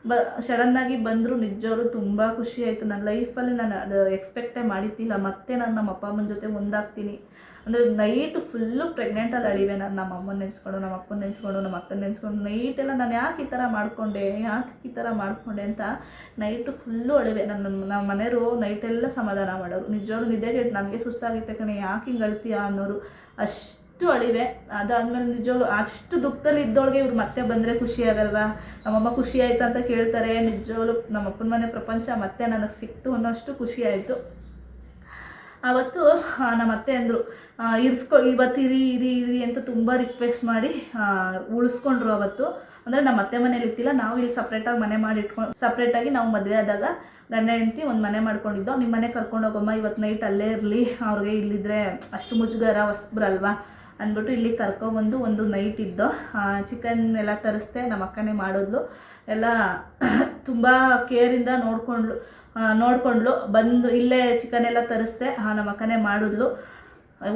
ಬ ಸಡನ್ನಾಗಿ ಬಂದರು ನಿಜವರು ತುಂಬ ಖುಷಿ ಆಯಿತು. ನನ್ನ ಲೈಫಲ್ಲಿ ನಾನು ಅದು ಎಕ್ಸ್ಪೆಕ್ಟೇ ಮಾಡಿದ್ದಿಲ್ಲ. ಮತ್ತೆ ನಾನು ನಮ್ಮ ಅಪ್ಪ ಅಮ್ಮನ ಜೊತೆ ಒಂದಾಗ್ತೀನಿ ಅಂದರೆ ನೈಟ್ ಫುಲ್ಲು ಪ್ರೆಗ್ನೆಂಟಲ್ಲಿ ಅಳಿವೆ ನಾನು. ನಮ್ಮ ಅಮ್ಮನ ನೆನೆಸ್ಕೊಂಡು ನಮ್ಮ ಅಪ್ಪನ ನೆನೆಸ್ಕೊಂಡು ನಮ್ಮ ಅಕ್ಕನ ನೆನೆಸ್ಕೊಂಡು. ನೈಟೆಲ್ಲ ನಾನು ಯಾಕೆ ಈ ಥರ ಮಾಡಿಕೊಂಡೆ, ಯಾಕೆ ಈ ಥರ ಮಾಡಿಕೊಂಡೆ ಅಂತ ನೈಟು ಫುಲ್ಲು ಅಳಿವೆ. ನನ್ನ ನಮ್ಮ ಮನೆಯವರು ನೈಟೆಲ್ಲ ಸಮಾಧಾನ ಮಾಡೋರು. ನಿಜವರು ನಿದ್ದೆಗೆ ನನಗೆ ಸುಸ್ತಾಗಿತ್ತೆ ಕಣೆ. ಯಾಕೆ ಹಿಂಗೆ ಅಳ್ತೀಯಾ ಅನ್ನೋರು. ಅಷ್ಟು ಅಳಿವೆ. ಅದಾದ್ಮೇಲೆ ನಿಜವಾಗ್ಲು ಅಷ್ಟು ದುಃಖದಲ್ಲಿ ಇದ್ದೊಳಗೆ ಇವ್ರು ಮತ್ತೆ ಬಂದರೆ ಖುಷಿ ಆಗಲ್ವಾ? ನಮ್ಮಮ್ಮ ಖುಷಿ ಆಯ್ತು ಅಂತ ಕೇಳ್ತಾರೆ. ನಿಜವಾಗ್ಲು ನಮ್ಮ ಅಪ್ಪನ ಮನೆ ಪ್ರಪಂಚ ಮತ್ತೆ ನನಗೆ ಸಿಕ್ತು ಅನ್ನೋಷ್ಟು ಖುಷಿ ಆಯಿತು. ಆವತ್ತು ನಮ್ಮ ಅತ್ತೆ ಅಂದರು ಇರಿಸ್ಕೊ ಇವತ್ತು ಇರಿ ಇರಿ ಇರಿ ಅಂತ ತುಂಬ ರಿಕ್ವೆಸ್ಟ್ ಮಾಡಿ ಉಳಿಸ್ಕೊಂಡ್ರು ಅವತ್ತು. ಅಂದರೆ ನಮ್ಮ ಅತ್ತೆ ಮನೇಲಿ ಇತ್ತಿಲ್ಲ ನಾವು ಇಲ್ಲಿ ಸಪ್ರೇಟಾಗಿ ಮನೆ ಮಾಡಿ ಇಟ್ಕೊಂಡು ಸಪ್ರೇಟಾಗಿ ನಾವು ಮದುವೆ ಆದಾಗ ಗಂಡ ಹೆಂಡತಿ ಒಂದು ಮನೆ ಮಾಡ್ಕೊಂಡಿದ್ದೋ ನಿಮ್ಮ ಮನೆ ಕರ್ಕೊಂಡು ಹೋಗಮ್ಮ ಇವತ್ತು ನೈಟ್ ಅಲ್ಲೇ ಇರಲಿ, ಅವ್ರಿಗೆ ಇಲ್ಲಿದ್ರೆ ಅಷ್ಟು ಮುಜುಗರ, ಹೊಸ್ಬ್ರಲ್ವಾ? ಅಂದ್ಬಿಟ್ಟು ಇಲ್ಲಿ ಕರ್ಕೊಬಂದು ಒಂದು ನೈಟ್ ಇದ್ದು ಚಿಕನ್ ಎಲ್ಲ ತರಿಸ್ದೆ, ನಮ್ಮ ಅಕ್ಕನೇ ಮಾಡಿದ್ಲು. ಎಲ್ಲ [COUGHS] ತುಂಬ ಕೇರಿಂದ ನೋಡ್ಕೊಂಡ್ಲು ನೋಡಿಕೊಂಡ್ಲು ಬಂದು ಇಲ್ಲೇ ಚಿಕನ್ ಎಲ್ಲ ತರಿಸ್ದೆ ನಮ್ಮ ಅಕ್ಕನೇ ಮಾಡಿದ್ಲು.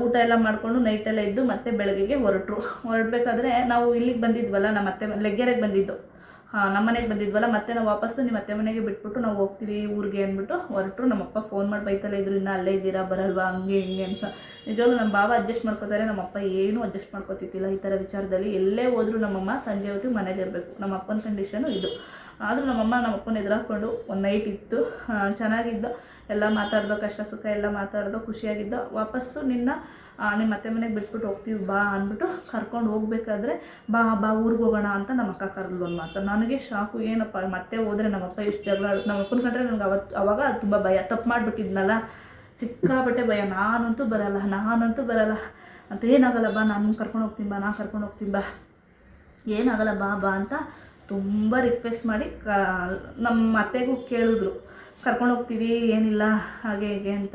ಊಟ ಎಲ್ಲ ಮಾಡಿಕೊಂಡು ನೈಟೆಲ್ಲ ಇದ್ದು ಮತ್ತೆ ಬೆಳಗ್ಗೆಗೆ ಹೊರಟ್ರು. ಹೊರಡಬೇಕಾದ್ರೆ ನಾವು ಇಲ್ಲಿಗೆ ಬಂದಿದ್ವಲ್ಲ, ನಮ್ಮ ಅತ್ತೆ ಲೆಗ್ಗೆರೆಗೆ ಬಂದಿದ್ದು. ನಮ್ಮ ಮನೆಗೆ ಬಂದಿದ್ವಲ್ಲ, ಮತ್ತೆ ನಾವು ವಾಪಸ್ಸು ನಿಮ್ಮ ಅತ್ತೆ ಮನೆಗೆ ಬಿಟ್ಬಿಟ್ಟು ನಾವು ಹೋಗ್ತೀವಿ ಊರಿಗೆ ಅಂದ್ಬಿಟ್ಟು ಹೊರಟು ನಮ್ಮಪ್ಪ ಫೋನ್ ಮಾಡಿ ಬೈತಲ್ಲ ಇದ್ರು, ಇನ್ನೂ ಅಲ್ಲೇ ಇದ್ದೀರಾ? ಬರಲ್ವಾ? ಹಂಗೆ, ಹಿಂಗೆ ಅಂತ. ನಿಜವಾಗ್ಲೂ ನಮ್ಮ ಬಾಬಾ ಅಡ್ಜಸ್ಟ್ ಮಾಡ್ಕೋತಾರೆ, ನಮ್ಮಪ್ಪ ಏನೂ ಅಡ್ಜಸ್ಟ್ ಮಾಡ್ಕೋತಿತ್ತಿಲ್ಲ ಈ ಥರ ವಿಚಾರದಲ್ಲಿ. ಎಲ್ಲೇ ಹೋದ್ರು ನಮ್ಮಮ್ಮ ಸಂಜೆ ಹೊತ್ತು ಮನೆಗೆ ಇರಬೇಕು. ನಮ್ಮ ಅಪ್ಪನ ಕಂಡೀಷನು ಇದು. ಆದರೂ ನಮ್ಮಮ್ಮ ನಮ್ಮ ಅಪ್ಪನ ಎದುರಾಕೊಂಡು ಒಂದು ನೈಟ್ ಇತ್ತು. ಚೆನ್ನಾಗಿದ್ದು. ಎಲ್ಲ ಮಾತಾಡ್ದೋ ಕಷ್ಟ ಸುಖ, ಎಲ್ಲ ಮಾತಾಡ್ದೋ ಖುಷಿಯಾಗಿದ್ದೋ. ವಾಪಸ್ಸು ನಿನ್ನ ನಿಮ್ಮ ಅತ್ತೆ ಮನೆಗೆ ಬಿಟ್ಬಿಟ್ಟು ಹೋಗ್ತೀವಿ, ಬಾ ಅಂದ್ಬಿಟ್ಟು ಕರ್ಕೊಂಡು ಹೋಗ್ಬೇಕಾದ್ರೆ ಬಾ ಬಾ ಊರಿಗೆ ಹೋಗೋಣ ಅಂತ ನಮ್ಮ ಅಕ್ಕ ಕರೆದ್ಲು ಒಂದು ನನಗೆ ಶಾಕು, ಏನಪ್ಪ, ಮತ್ತೆ ಹೋದರೆ ನಮ್ಮಪ್ಪ ಎಷ್ಟು ಜಗಳ ನಮ್ಮ ಅಪ್ಪನ ಕಂಡ್ರೆ ನನಗೆ ಅವತ್ತು ಅವಾಗ ತುಂಬ ಭಯ, ತಪ್ಪು ಮಾಡಿಬಿಟ್ಟಿದ್ನಲ್ಲ? ಸಿಕ್ಕಾಬಟ್ಟೆ ಭಯ, ನಾನಂತೂ ಬರಲ್ಲ ನಾನಂತೂ ಬರಲ್ಲ. ಅಂತ ಏನಾಗಲ್ಲ, ಬಾ, ನಾನು ಕರ್ಕೊಂಡು ಹೋಗ್ತೀನಿ, ಬಾ, ನಾ ಕರ್ಕೊಂಡು ಹೋಗ್ತೀನಿ, ಬಾ. ಏನಾಗಲ್ಲ, ಬಾ ಬಾ ಅಂತ ತುಂಬ ರಿಕ್ವೆಸ್ಟ್ ಮಾಡಿ ಕ ನಮ್ಮ ಅತ್ತೆಗೂ ಕೇಳಿದ್ರು. ಕರ್ಕೊಂಡು ಹೋಗ್ತೀವಿ, ಏನಿಲ್ಲ, ಹಾಗೆ, ಹೀಗೆ ಅಂತ.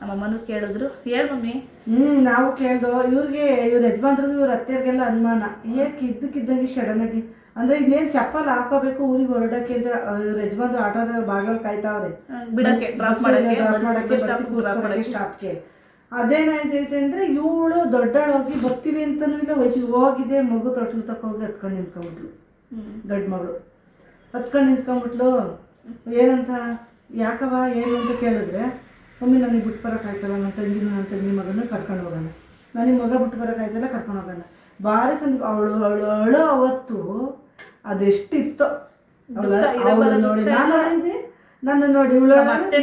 ನಮ್ಮಮ್ಮನೂ ಕೇಳಿದ್ರು ಹೇಳು ಮಮ್ಮಿ. ಹ್ಮ್ ನಾವು ಕೇಳ್ದೋ ಇವ್ರಿಗೆ ಇವ್ರ ಯಜಮಾನ್ರಿಗೂ ಇವ್ರ ಅತ್ತೆಯರಿಗೆಲ್ಲ ಅನುಮಾನ. ಏಕೆ ಇದ್ದಕ್ಕಿದ್ದಂಗೆ ಸಡನ್ ಆಗಿ ಅಂದ್ರೆ ಇನ್ನೇನು ಚಪ್ಪಲ್ ಹಾಕೋಬೇಕು ಊರಿಗೆ ಹೊರಡಕ್ಕೆ ಅಂತ ಇವ್ರ ಯಜಮಾನ್ರು ಆಟೋದ ಬಾಗಲ್ ಕಾಯ್ತಾವ್ರೆ ಬಿಡಕ್ಕೆ ಡ್ರಾಪ್ ಮಾಡಕ್ಕೆ. ಸ್ಟಾಪ್ಗೆ ಅದೇನಾಯ್ತೈತೆ ಅಂದ್ರೆ ಇವಳು ದೊಡ್ಡಳೋಗಿ ಬರ್ತೀವಿ ಅಂತನೂ ಇಲ್ಲ ಹೋಯ್ತು ಹೋಗಿದೆ ಮಗು ತೊಟ್ಟಲು ತಕೊಂಡು ಹತ್ಕೊಂಡು ನಿಂತ್ಕೊಂಡ್ಬಿಟ್ಲು. ಹ್ಮ್. ದೊಡ್ಡ ಮಗಳು. ಹತ್ಕೊಂಡು ನಿಂತ್ಕೊಂಡ್ಬಿಟ್ಲು. ಏನಂತ ಯಾಕವ ಏನು ಅಂತ ಕೇಳಿದ್ರೆ ಮಮ್ಮಿ ನನಗೆ ಬಿಟ್ಟು ಬರೋಕ್ಕಾಯ್ತಲ್ಲ ನನ್ನ ತಂಗಿನ ನನ್ನ ತಂಗಿ ಮಗನ ಕರ್ಕೊಂಡು ಹೋಗೋಣ. ನನಗೆ ಮಗ ಬಿಟ್ಟು ಬರೋಕ್ಕಾಯ್ತಲ್ಲ ಕರ್ಕೊಂಡು ಹೋಗೋಣ. ಭಾರಿ ಸಂದ ಅವಳು ಅವಳು ಅಳೋ ಅವತ್ತು ಅದೆಷ್ಟಿತ್ತು. ಅವಳ ನೋಡಿ ನಾನು ಎಲ್ಲ. ನನ್ನ ನೋಡಿ ಇವಳು ಮತ್ತೆ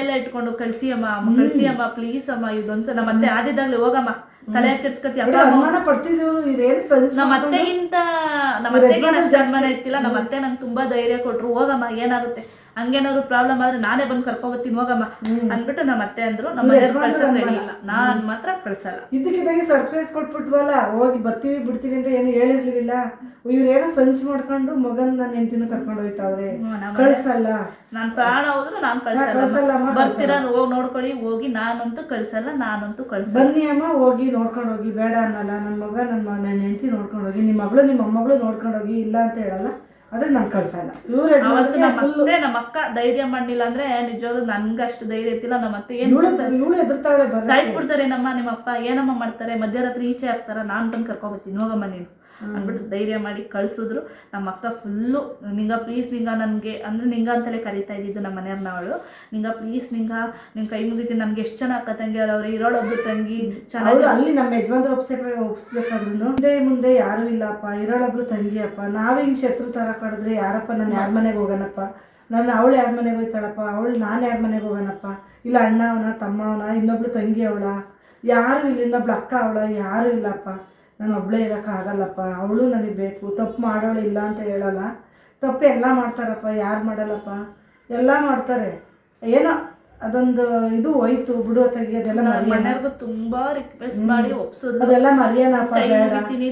ಎಲ್ಲ ಇಟ್ಕೊಂಡು ಕಳಿಸಿ ಅಮ್ಮ ಕಳಿಸಿ ಅಮ್ಮ ಪ್ಲೀಸ್ ಅಮ್ಮ ಇದೊಂದ್ಸ ನಮ್ಮ ಅತ್ತೆ ಆದಿದ್ದಾಗ್ಲಿ ಹೋಗಮ್ಮ. ತಲೆ ಕೆಡ್ಸ್ಕತಿ ಅಮ್ಮನ ಪಡ್ತಿದ್ರು ಇದೇನು ಸಂಚು ನಮ್ಮ ಅತ್ತೆಗಿಂತ ನಮ್ಮ ಅತ್ತೆಗಿಂತ. ಅನುಮಾನ ಇತ್ತಿಲ್ಲ ನಮ್ಮ ಅತ್ತೆ ನಂಗೆ ತುಂಬಾ ಧೈರ್ಯ ಕೊಟ್ರು ಹೋಗಮ್ಮ ಏನಾಗುತ್ತೆ? ಹಂಗೇನಾದ್ರು ಪ್ರಾಬ್ಲಮ್ ಆದ್ರೆ ನಾನೇ ಬಂದು ಕರ್ಕೊಬತ್ತೀನಿ ಹೋಗಮ್ಮ. ಅಂದ್ಬಿಟ್ಟು ನಮ್ಮ ಅತ್ತೆ ಅಂದ್ರು ನಮ್ಮ ನಾನ್ ಮಾತ್ರ ಕಳ್ಸಲ್ಲ. ಇದ್ದಕ್ಕಿದ್ದಂಗೆ ಸರ್ಪ್ರೈಸ್ ಕೊಟ್ಬಿಟ್ವಲ್ಲ ಹೋಗಿ ಬರ್ತೀವಿ ಬಿಡ್ತೀವಿ ಅಂತ ಏನು ಹೇಳಿರ್ಲಿಲ್ಲ. ಇವ್ರೇನೋ ಸಂಚು ಮಾಡ್ಕೊಂಡು ಮಗನ್ ನನ್ನ ಹೆಂಡತಿನ ಕರ್ಕೊಂಡು ಹೋಯ್ತಾವ್ರೆ. ಕಳ್ಸಲ್ಲ. ನಾನ್ ಪ್ರಾಣ ಹೋದ್ರು ನಾನ್ ಕಳ್ಸಲ್ಲ. ಬರ್ತೀರಾ ಹೋಗಿ ನೋಡ್ಕೊಳ್ಳಿ ಹೋಗಿ ನಾನಂತೂ ಕಳ್ಸಲ್ಲ ನಾನಂತೂ ಕಳ್ಸಲ್ಲ. ಬನ್ನಿ ಅಮ್ಮ ಹೋಗಿ ನೋಡ್ಕೊಂಡು ಹೋಗಿ. ಬೇಡ ಅನ್ನಲ್ಲ ನನ್ನ ಮಗ ನನ್ನ ನನ್ನ ಹೆಂಡತಿ ನೋಡ್ಕೊಂಡು ಹೋಗಿ. ನಿಮ್ಮ ಮಗಳು ನಿಮ್ಮ ಮೊಮ್ಮಗಳು ನೋಡ್ಕೊಂಡು ಹೋಗಿ ಇಲ್ಲ ಅಂತ ಹೇಳಲ್ಲ. ಆದ್ರೆ ನಾನು ಕಳ್ಸಲ್ಲ ಇವ್ರ ಅವತ್ತು ನಮ್ಮ ಅತ್ತೆ ನಮ್ಮ ಅಕ್ಕ ಧೈರ್ಯ ಮಾಡಲಿಲ್ಲ ಅಂದ್ರೆ ನಿಜವಾಗ್ಲೂ ನನ್ಗೆ ಅಷ್ಟು ಧೈರ್ಯ ಇತ್ತಿಲ್ಲ ನಮ್ಮ ಅತ್ತೆ ಏನ್ ಇವಳು ಎದುರ್ತಾಳೆ ಸಾಯಿಸ್ಬಿಡ್ತಾರೆ ನಮ್ಮ ನಿಮ್ಮ ಅಪ್ಪ ಏನಮ್ಮ ಮಾಡ್ತಾರೆ? ಮಧ್ಯರಾತ್ರಿ ಈಚೆ ಹಾಕ್ತಾರ ನಾನ್ ತಂದು ಕರ್ಕೊಬತ್ತೀನಿ ಹೋಗಮ್ಮ ನೀನು. ಅಂದ್ಬಿಟ್ಟು ಧೈರ್ಯ ಮಾಡಿ ಕಳ್ಸಿದ್ರು. ನಮ್ಮ ಅಕ್ಕ ಫುಲ್ಲು ನಿಂಗ ಪ್ಲೀಸ್ ನಿಂಗ ನನಗೆ, ಅಂದ್ರೆ ನಿಂಗ ಅಂತಲೇ ಕರಿತಾ ಇದ್ದಿದ್ದು ನಮ್ಮ ಮನೆಯವ್ರನ್ನ ಅವಳು ನಿಂಗ ಪ್ಲೀಸ್ ನಿಂಗ ನಿಮ್ಮ ಕೈ ಮುಗಿತೀನಿ ನಮ್ಗೆ ಎಷ್ಟು ಜನ ಅಕ್ಕ ತಂಗಿ ಅವ್ರು ಇರೋಳೊಬ್ಳು ತಂಗಿ, ಚೆನ್ನಾಗಿ ಅಲ್ಲಿ ನಮ್ಮ ಯಜಮಾನ್ರು ಒಪ್ಸೇ ಒಪ್ಸ್ಬೇಕಾದ್ರು ಮುಂದೆ ಮುಂದೆ ಯಾರು ಇಲ್ಲಪ್ಪ ಇರೋಳೊಬ್ಳು ತಂಗಿಯಪ್ಪ, ನಾವೇ ಹಿಂಗೆ ಶತ್ರು ತರ ಕಡಿದ್ರೆ ಯಾರಪ್ಪ, ನಾನು ಯಾರ ಮನೆಗೆ ಹೋಗೋಣಪ್ಪ ನಾನು ಅವಳು ಯಾರ ಮನೆಗೆ ಹೋಯ್ತಾಳಪ್ಪ? ಅವಳು ನಾನು ಯಾರ ಮನೆಗೆ ಹೋಗೋಣಪ್ಪ ಇಲ್ಲ ಅಣ್ಣ ಅವನ, ತಮ್ಮ ಅವನ, ಇನ್ನೊಬ್ಳು ತಂಗಿ ಅವಳ? ಯಾರು ಇಲ್ಲ, ಇನ್ನೊಬ್ಳು ಅಕ್ಕ ಅವಳ, ಯಾರು ಇಲ್ಲಪ್ಪ? ನಾನು ಒಬ್ಳೇ ಇರೋಕ್ಕಾಗಲ್ಲಪ್ಪ. ಅವಳು ನನಗೆ ಬೇಕು. ತಪ್ಪು ಮಾಡೋಳು ಇಲ್ಲ ಅಂತ ಹೇಳಲ್ಲ. ತಪ್ಪು ಎಲ್ಲ ಮಾಡ್ತಾರಪ್ಪ. ಯಾರು ಮಾಡಲ್ಲಪ್ಪ? ಎಲ್ಲ ಮಾಡ್ತಾರೆ. ಏನೋ ಅದೊಂದು ಇದು ಹೋಯ್ತು ಬಿಡು ತೆಗಿಯೋದೆಲ್ಲ ಮನೆಯವ್ರಿಗೂ ತುಂಬಾ ರಿಕ್ವೆಸ್ಟ್ ಮಾಡಿ ಒಪ್ಸೋದು. ಅದೆಲ್ಲ ಮರ್ಯಾನಪ್ಪ